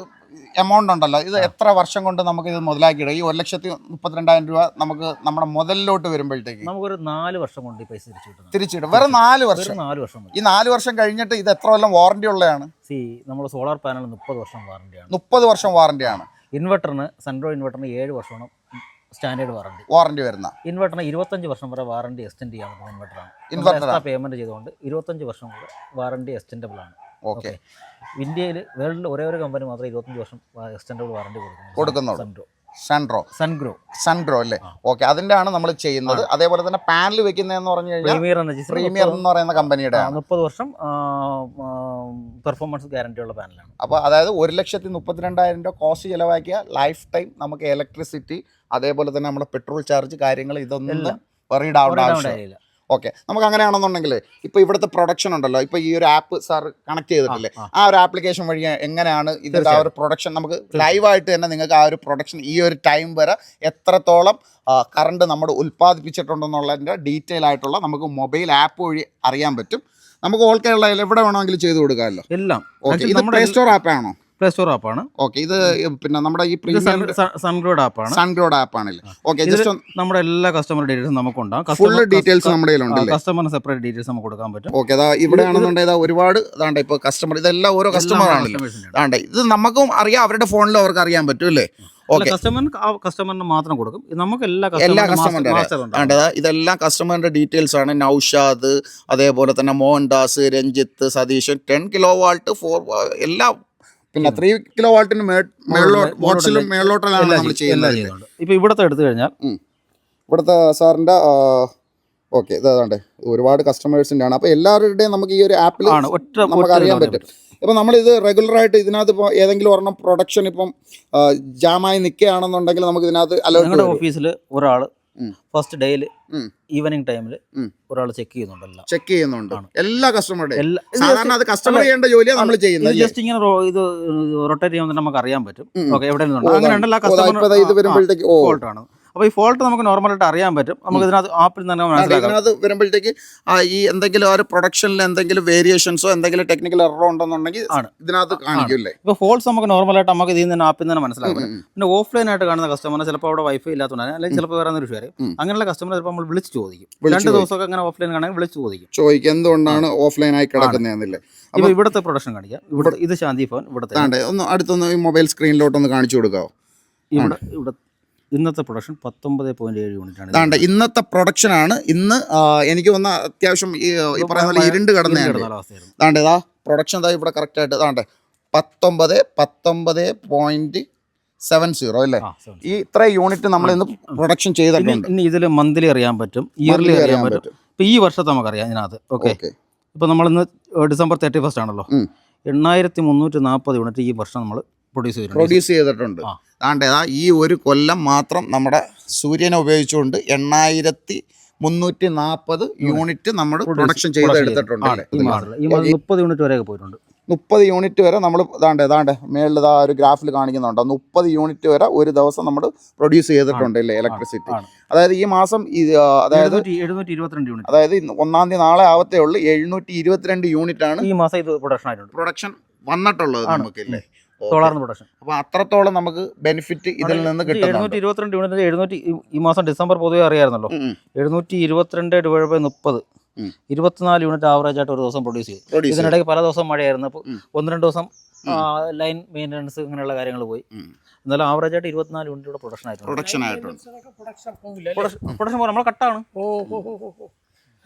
എമൗണ്ട് ഉണ്ടല്ലോ. ഇത് എത്ര വർഷം കൊണ്ട് നമുക്ക് ഇത് മുതലാക്കിയിടും? ഈ ഒരു ലക്ഷത്തി മുപ്പത്തിരണ്ടായിരം രൂപ നമുക്ക് നമ്മുടെ മുതലിലോട്ട് വരുമ്പോഴത്തേക്ക് നമുക്കൊരു നാല് വർഷം കൊണ്ട് ഈ പൈസ തിരിച്ചു കിട്ടുന്നത് തിരിച്ചിടും. വെറും നാല് വർഷം. നാല് വർഷം മതി. ഈ നാല് വർഷം കഴിഞ്ഞിട്ട് ഇത് എത്ര കൊല്ലം വാറണ്ടി ഉള്ളതാണ്? സി നമ്മൾ സോളാർ പാനൽ മുപ്പത് വർഷം വാറണ്ടിയാണ് മുപ്പത് വർഷം വാറണ്ടിയാണ് ഇൻവെർട്ടറിന് സെൻട്രോ ഇൻവെർട്ടറിന് ഏഴ് വർഷമാണ് സ്റ്റാൻഡേർഡ് വാറണ്ടി വാറണ്ടി വരുന്ന. ഇൻവെർട്ടറിന് ഇരുപത്തഞ്ച് വർഷം വരെ വാറണ്ടി എക്സ്റ്റെൻഡ് ചെയ്യാൻ പറ്റുന്ന ഇൻവെർട്ടറാണ് Inverter എക്സ്ട്രാ പേയ്മെന്റ് ചെയ്തുകൊണ്ട് ഇരുപത്തഞ്ച് വർഷം വരെ വാറണ്ടി എക്സ്റ്റെൻഡബിൾ ആണ്. ഓക്കെ. ഇന്ത്യയിൽ വേൾഡിൽ ഒരേ ഒരു കമ്പനി മാത്രമേ ഇരുപത്തഞ്ച് വർഷം എക്സ്റ്റൻഡ് വാറണ്ടി കൊടുക്കുന്നുള്ളൂ. സൺഗ്രോ സൺഗ്രോ സൺഗ്രോ അല്ലേ? ഓക്കെ അതിന്റെ ആണ് നമ്മൾ ചെയ്യുന്നത്. അതേപോലെ തന്നെ പാനൽ വെക്കുന്നതെന്ന് പറഞ്ഞു കഴിഞ്ഞാൽ പ്രീമിയർ എന്ന് പറയുന്ന കമ്പനിയുടെ മുപ്പത് വർഷം പെർഫോമൻസ് ഗ്യാരണ്ടി ഉള്ള പാനലാണ് അപ്പോൾ അതായത് ഒരു ലക്ഷത്തി മുപ്പത്തിരണ്ടായിരം രൂപ കോസ്റ്റ് ചിലവാക്കിയ ലൈഫ് ടൈം നമുക്ക് ഇലക്ട്രിസിറ്റി അതേപോലെ തന്നെ നമ്മുടെ പെട്രോൾ ചാർജ് കാര്യങ്ങൾ ഇതൊന്നും. വറീഡ് ആവേണ്ട ആവശ്യം കാര്യമില്ല. ഓക്കെ. നമുക്ക് അങ്ങനെയാണെന്നുണ്ടെങ്കിൽ ഇപ്പോൾ ഇവിടുത്തെ പ്രൊഡക്ഷൻ ഉണ്ടല്ലോ. ഇപ്പോൾ ഈ ഒരു ആപ്പ് സാർ കണക്ട് ചെയ്തിട്ടില്ലേ? ആ, ഒരു ആപ്ലിക്കേഷൻ വഴി എങ്ങനെയാണ് ഇതിന്റെ ആ ഒരു പ്രൊഡക്ഷൻ നമുക്ക് ലൈവായിട്ട് തന്നെ നിങ്ങൾക്ക് ആ ഒരു പ്രൊഡക്ഷൻ ഈ ഒരു ടൈം വരെ എത്രത്തോളം കറണ്ട് നമ്മൾ ഉൽപ്പാദിപ്പിച്ചിട്ടുണ്ടെന്നുള്ളതിന്റെ ഡീറ്റെയിൽ ആയിട്ടുള്ള നമുക്ക് മൊബൈൽ ആപ്പ് വഴി അറിയാൻ പറ്റും. നമുക്ക് ഓൾ കേരളയിൽ എവിടെ വേണമെങ്കിലും ചെയ്തു കൊടുക്കാമല്ലോ. എല്ലാം. ഓക്കെ ഇത് നമ്മുടെ പ്ലേ സ്റ്റോർ ആപ്പ് ആണോ? പ്ലേ സ്റ്റോർ ആപ്പാണ് ഓക്കെ ഇത് പിന്നെ നമ്മുടെ ഈ സൺഗ്ലോഡ് പ്രീമിയം സൺഗ്രോഡ് ആപ്പാണ് സൺഗ്രോഡ് ആപ്പ് ആണല്ലേ? ഓക്കെ ജസ്റ്റ് നമ്മുടെ എല്ലാ കസ്റ്റമർ ഡീറ്റെയിൽസും നമുക്കുണ്ടാകും ഫുൾ ഡീറ്റെയിൽസ് നമ്മുടെ കയ്യിലുണ്ട് കസ്റ്റമറിന് സെപ്പറേറ്റ് ഡീറ്റെയിൽസ് നമുക്ക് കൊടുക്കാൻ പറ്റും. ഓക്കെ അതാ ഇവിടെയാണെന്നുണ്ടെങ്കിൽ ഇതാ ഒരുപാട് ഇതാണ്ട് ഇപ്പോൾ കസ്റ്റമർ ഇതെല്ലാം ഓരോ കസ്റ്റമർ ആണല്ലോ. ഇത് നമുക്കും അറിയാം അവരുടെ ഫോണിൽ അവർക്ക് അറിയാൻ പറ്റും അല്ലേ? കസ്റ്റമറിന് കസ്റ്റമറിന് മാത്രം കൊടുക്കും. നമുക്ക് എല്ലാ എല്ലാ ഇതെല്ലാം കസ്റ്റമറിന്റെ ഡീറ്റെയിൽസ് ആണ്. നൌഷാദ് അതേപോലെ തന്നെ Mohandas Ranjith Satheesan ten kilo watt four എല്ലാം പിന്നെ ത്രീ കിലോ വാൾട്ടിന് വാട്ട്സിലും വാട്സിലും നമ്മൾ ചെയ്യുന്നത് ഇപ്പൊ ഇവിടത്തെ എടുത്തു കഴിഞ്ഞാൽ ഇവിടുത്തെ സാറിന്റെ ഓക്കെ ഇതാണ്ട് ഒരുപാട് കസ്റ്റമേഴ്സിന്റെ ആണ്. അപ്പോൾ എല്ലാവരുടെയും നമുക്ക് ഈ ഒരു ആപ്പിൽ നമുക്ക് അറിയാൻ പറ്റും. ഇപ്പം നമ്മളിത് റെഗുലറായിട്ട് ഇതിനകത്ത് ഇപ്പോൾ ഏതെങ്കിലും ഒരെണ്ണം പ്രൊഡക്ഷൻ ഇപ്പം ജാമായി നിൽക്കുകയാണെന്നുണ്ടെങ്കിൽ നമുക്ക് ഇതിനകത്ത് അലേർട്ട് ഓഫീസിൽ ഒരാൾ. ഫസ്റ്റ് ഡേയിൽ. ഈവനിങ് ടൈമിൽ ഒരാൾ ചെക്ക് ചെയ്യുന്നുണ്ടല്ലോ ചെക്ക് ചെയ്യുന്നുണ്ട്. എല്ലാ കസ്റ്റമറുടെയും സാധാരണ അത് കസ്റ്റമർ ചെയ്യേണ്ട ജോലിയാണ് നമ്മൾ ചെയ്യുന്നത്? ജസ്റ്റ് ഇങ്ങനെ ഇത് റൊട്ടേറ്റ് ചെയ്യുമ്പോൾ നമുക്ക് അറിയാൻ പറ്റും. ഓക്കെ എവിടെ നിന്നുണ്ടോ അങ്ങനെ ഉണ്ടല്ലോ ദാ ഇത് വരുമ്പോഴത്തേക്ക് ഫോൾട്ടാണ് അപ്പോൾ ഈ ഫോൾട്ട് നമുക്ക് നോർമലായിട്ട് അറിയാൻ പറ്റും. നമുക്ക് ഇതിനകത്ത് ആപ്പിൽ തന്നെ മനസ്സിലാക്കാം. അത് വരുമ്പോഴത്തേക്ക് ആ ഈ എന്തെങ്കിലും ആ ഒരു പ്രൊഡക്ഷനിൽ എന്തെങ്കിലും വേരിയേഷൻസോ എന്തെങ്കിലും ടെക്നിക്കൽ എററോ ഉണ്ടെന്നുണ്ടെങ്കിൽ ആണ്. ഇതിനകത്ത് കാണിക്കില്ലേ ഇപ്പോൾ ഫോൾട്ട്സ് നമുക്ക് നോർമലായിട്ട് നമുക്ക് ഇതിൽ നിന്ന് ആപ്പിൽ തന്നെ മനസ്സിലാക്കാം. പിന്നെ ഓഫ്ലൈൻ ആയിട്ട് കാണുന്ന കസ്റ്റമർ ചിലപ്പോൾ അവിടെ വൈഫൈ ഇല്ലാത്തതുകൊണ്ടാണ് അല്ലെങ്കിൽ ചിലപ്പോൾ വേറെ ഒരു വിഷയം. അങ്ങനെയുള്ള കസ്റ്റമർ ചിലപ്പോൾ നമ്മൾ വിളിച്ച് ചോദിക്കും. രണ്ട് ദിവസമൊക്കെ അങ്ങനെ ഓഫ്ലൈൻ കാണാൻ വിളിച്ച് ചോദിക്കും. ചോദിക്കും എന്തുകൊണ്ടാണ് ഓഫ്ലൈൻ ആയി കിടക്കുന്നതെന്നില്ലേ അപ്പോൾ ഇവിടുത്തെ പ്രൊഡക്ഷൻ കാണിക്കാം. ഇവിടെ ഇത് ശാന്തി ഫോൺ ഇവിടുത്തെ ഒന്ന് അടുത്തൊന്ന് ഈ മൊബൈൽ സ്ക്രീനിലോട്ടൊന്ന് കാണിച്ചു കൊടുക്കാവോ? ഇവിടെ ഇവിടെ ഇന്നത്തെ പ്രൊഡക്ഷൻ പത്തൊമ്പത് പോയിന്റ് ഏഴ് യൂണിറ്റ് ആണ്. ഇന്നത്തെ പ്രൊഡക്ഷൻ ആണ്. ഇന്ന് എനിക്ക് വന്ന അത്യാവശ്യം ഈ പറയുന്ന പോലെ ഇരുണ്ട് അവസ്ഥയായിരുന്നു. ഇതാ പ്രൊഡക്ഷൻ ഇതാ ഇവിടെ കറക്റ്റ് ആയിട്ട് ഇതാണ്ട് പത്തൊമ്പത് പത്തൊമ്പത് പോയിന്റ് സെവൻ സീറോ അല്ലേ? ഈ ഇത്ര യൂണിറ്റ് നമ്മൾ ഇന്ന് പ്രൊഡക്ഷൻ ചെയ്തിട്ടുണ്ട്. ഇനി ഇതിൽ മന്ത്ലി അറിയാൻ പറ്റും. ഇയർലി അറിയാൻ പറ്റും. ഇപ്പൊ ഈ വർഷത്തെ നമുക്കറിയാം ഇതിനകത്ത്. ഓക്കെ ഇപ്പൊ നമ്മൾ ഇന്ന് ഡിസംബർ തേർട്ടി ഫസ്റ്റ് ആണല്ലോ. എണ്ണായിരത്തി മുന്നൂറ്റി നാൽപ്പത് യൂണിറ്റ് ഈ വർഷം നമ്മൾ പ്രൊഡ്യൂസ് ചെയ്തിട്ടുണ്ട്. പ്രൊഡ്യൂസ് ചെയ്തിട്ടുണ്ട്. ആ. ഈ ഒരു കൊല്ലം മാത്രം നമ്മുടെ സൂര്യനെ ഉപയോഗിച്ചുകൊണ്ട് എണ്ണായിരത്തി മുന്നൂറ്റി നാൽപ്പത് യൂണിറ്റ് നമ്മൾ പ്രൊഡക്ഷൻ ചെയ്തെടുത്തിട്ടുണ്ട് മുപ്പത് യൂണിറ്റ് വരെ പോയിട്ടുണ്ട്. മുപ്പത് യൂണിറ്റ് വരെ നമ്മൾ ഇതാണ്ട് ഇതാണ്ട് മേളിൽ ആ ഒരു ഗ്രാഫിൽ കാണിക്കുന്നുണ്ട്. മുപ്പത് യൂണിറ്റ് വരെ ഒരു ദിവസം നമ്മൾ പ്രൊഡ്യൂസ് ചെയ്തിട്ടുണ്ട് അല്ലേ ഇലക്ട്രിസിറ്റി അതായത് ഈ മാസം അതായത് അതായത് ഒന്നാം തീയതി നാളെ ആവത്തേ ഉള്ളൂ. എഴുന്നൂറ്റി ഇരുപത്തിരണ്ട് യൂണിറ്റ് ആണ് ഈ മാസം ഇത് പ്രൊഡക്ഷൻ ആയിട്ടുണ്ട്. പ്രൊഡക്ഷൻ വന്നിട്ടുള്ളത് നമുക്ക് നമുക്കില്ലേ. സോളാറിന് പ്രൊഡക്ഷൻ അപ്പോൾ അത്രത്തോളം നമുക്ക് ബെനിഫിറ്റ് ഇതിൽ നിന്ന് കിട്ടുന്നുണ്ട്. എഴുന്നൂറ്റി ഇരുപത്തിരണ്ട് യൂണിറ്റ് എഴുന്നൂറ്റി ഈ- മാസം ഡിസംബർ പൊതുവെ അറിയാമായിരുന്നല്ലോ. എഴുന്നൂറ്റി ഇരുപത്തിരണ്ട് ഡിവൈഡ് ബൈ മുപ്പത്. ഇരുപത്തിനാല് യൂണിറ്റ് ആവറേജ് ആയിട്ട് ഒരു ദിവസം പ്രൊഡ്യൂസ് ചെയ്തു. ഇതിനിടയ്ക്ക് പല ദിവസം മഴയായിരുന്നു. അപ്പോൾ. ഒന്ന് രണ്ട് ദിവസം ലൈൻ മെയിന്റനൻസ് ഇങ്ങനെയുള്ള കാര്യങ്ങൾ പോയി. എന്നാലും ആവറേജ് ആയിട്ട് ഇരുപത്തിനാല് യൂണിറ്റ് പ്രൊഡക്ഷൻ ആയിട്ടുണ്ട്. പ്രൊഡക്ഷൻ ആയിട്ടുണ്ട്. പ്രൊഡക്ഷൻ കട്ടാണ് പ്രൊഡക്ഷൻ പോലെ നമ്മൾ കട്ടാണ്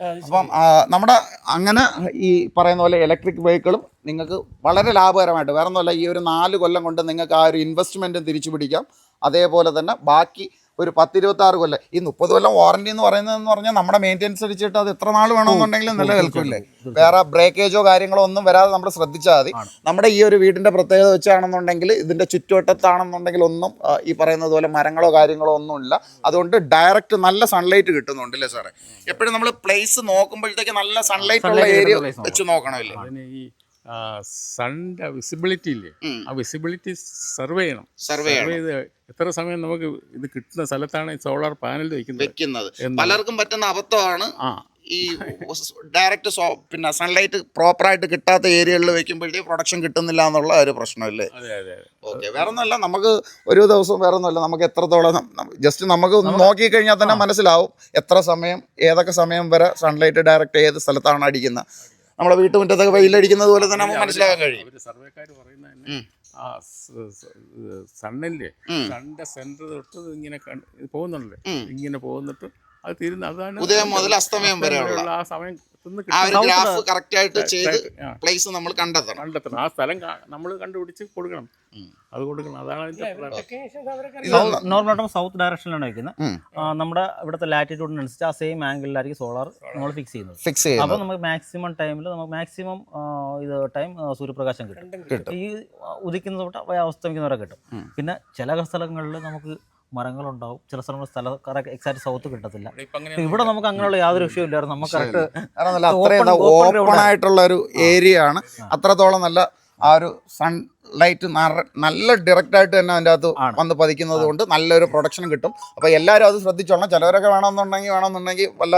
അപ്പം നമ്മുടെ അങ്ങനെ ഈ പറയുന്ന പോലെ ഇലക്ട്രിക് വെഹിക്കിളും നിങ്ങൾക്ക് വളരെ ലാഭകരമായിട്ട് വേറെ ഒന്നുമല്ല ഈ ഒരു നാല് കൊല്ലം കൊണ്ട് നിങ്ങൾക്ക് ആ ഒരു ഇൻവെസ്റ്റ്മെന്റും തിരിച്ചു പിടിക്കാം അതേപോലെ തന്നെ ബാക്കി ഒരു പത്തിരുപത്താറ് കൊല്ലം. ഈ മുപ്പത് കൊല്ലം വാറണ്ടി എന്ന് പറയുന്നതെന്ന് പറഞ്ഞാൽ നമ്മുടെ മെയിന്റെനൻസ് അടിച്ചിട്ട് അത് എത്ര നാൾ വേണമെന്നുണ്ടെങ്കിലും നിലനിൽക്കില്ലേ? വേറെ ബ്രേക്കേജോ കാര്യങ്ങളോ ഒന്നും വരാതെ നമ്മൾ ശ്രദ്ധിച്ചാൽ മതി. നമ്മുടെ ഈ ഒരു വീടിന്റെ പ്രത്യേകത വെച്ചാണെന്നുണ്ടെങ്കിൽ ഇതിന്റെ ചുറ്റുവട്ടത്താണെന്നുണ്ടെങ്കിൽ ഒന്നും ഈ പറയുന്നത് പോലെ മരങ്ങളോ കാര്യങ്ങളോ ഒന്നും ഇല്ല അതുകൊണ്ട് ഡയറക്റ്റ് നല്ല സൺലൈറ്റ് കിട്ടുന്നുണ്ട് അല്ലേ സാറേ? എപ്പോഴും നമ്മൾ പ്ലേസ് നോക്കുമ്പോഴത്തേക്ക് നല്ല സൺലൈറ്റ് ഉള്ള ഏരിയ വെച്ച് നോക്കണമല്ലേ? സണ്ണിന്റെ വിസിബിലിറ്റി ഇല്ലേ? ആ വിസിബിലിറ്റി സർവേ ചെയ്യണം. സർവേ ചെയ്ത് എത്ര സമയം നമുക്ക് ഇത് കിട്ടുന്ന സ്ഥലത്താണ് ഈ സോളാർ പാനൽ വെക്കുന്നത്? വെക്കുന്നത്. പലർക്കും പറ്റുന്ന അബദ്ധമാണ്. ഈ ഡയറക്റ്റ് സോ പിന്നെ സൺലൈറ്റ് പ്രോപ്പറായിട്ട് കിട്ടാത്ത ഏരിയകളിൽ വെക്കുമ്പോഴത്തേക്ക് പ്രൊഡക്ഷൻ കിട്ടുന്നില്ല എന്നുള്ള ഒരു പ്രശ്നമല്ലേ ഓക്കെ വേറെ ഒന്നുമല്ല നമുക്ക് ഒരു ദിവസം വേറെ ഒന്നുമല്ല നമുക്ക് എത്രത്തോളം ജസ്റ്റ് നമുക്ക് ഒന്ന് നോക്കി കഴിഞ്ഞാൽ തന്നെ മനസ്സിലാവും എത്ര സമയം ഏതൊക്കെ സമയം വരെ സൺലൈറ്റ് ഡയറക്റ്റ് ഏത് സ്ഥലത്താണ് അടിക്കുന്നത്. നമ്മുടെ വീട്ടുമുറ്റത്തൊക്കെ വെയിലടിക്കുന്നത് പോലെ തന്നെ നമുക്ക് മനസ്സിലാക്കാൻ കഴിയും. സർവേക്കാർ പറയുന്ന ആ സണ്ണില്ലേ. സണ്ണിന്റെ സെന്റർ തൊട്ട് ഇങ്ങനെ പോകുന്നുണ്ടല്ലേ? ഇങ്ങനെ പോകുന്നിട്ട് അത് തീരുന്ന അതാണ് ഉദയം മുതൽ അസ്തമയം വരെയുള്ള ആ സമയം തിന്ന് ആ ഒരു ഗ്രാഫ് കറക്റ്റ് ആയിട്ട് ചെയ്ത് പ്ലേസ് നമ്മൾ കണ്ടെത്തണം. കണ്ടെത്തണം. ആ സ്ഥലം നമ്മൾ കണ്ടുപിടിച്ച് കൊടുക്കണം. അത് കൊടുക്കണം. അതാണ് നോർമലായിട്ട് സൗത്ത് ഡയറക്ഷനിലാണ്. ആ, നമ്മുടെ ഇവിടുത്തെ ലാറ്റിറ്റ്യൂഡിനനുസരിച്ച് ആ സെയിം ആംഗിളിലായിരിക്കും സോളാർ നമ്മൾ ഫിക്സ് ചെയ്യുന്നത്. ഫിക്സ് ചെയ്യുന്നത്. അപ്പോൾ നമുക്ക് മാക്സിമം ടൈമിൽ നമുക്ക് മാക്സിമം ഇത് ടൈം സൂര്യപ്രകാശം കിട്ടും. കിട്ടും. ഈ ഉദിക്കുന്ന തൊട്ട് അസ്തമിക്കുന്നവരെ കിട്ടും. പിന്നെ ചില സ്ഥലങ്ങളിൽ നമുക്ക് മരങ്ങളുണ്ടാവും. ചില സ്ഥലങ്ങളിൽ സ്ഥലം എക്സാക്ട് സൗത്ത് കിട്ടത്തില്ല. ഇവിടെ നമുക്ക് അങ്ങനെയുള്ള യാതൊരു വിഷയവും ഇല്ലായിരുന്നു. നമുക്ക് കറക്റ്റ് ഓപ്പൺ ആയിട്ടുള്ള ഒരു ഏരിയ ആണ്. അത്രത്തോളം നല്ല ആ ഒരു സൺ ലൈറ്റ് നല്ല ഡയറക്റ്റ് ആയിട്ട് തന്നെ അതിന്റെ അകത്ത് വന്ന് പതിക്കുന്നത് കൊണ്ട് നല്ലൊരു പ്രൊഡക്ഷൻ കിട്ടും. അപ്പോൾ എല്ലാവരും അത് ശ്രദ്ധിച്ചോളണം. ചിലവരൊക്കെ വേണമെന്നുണ്ടെങ്കിൽ വേണമെന്നുണ്ടെങ്കിൽ വല്ല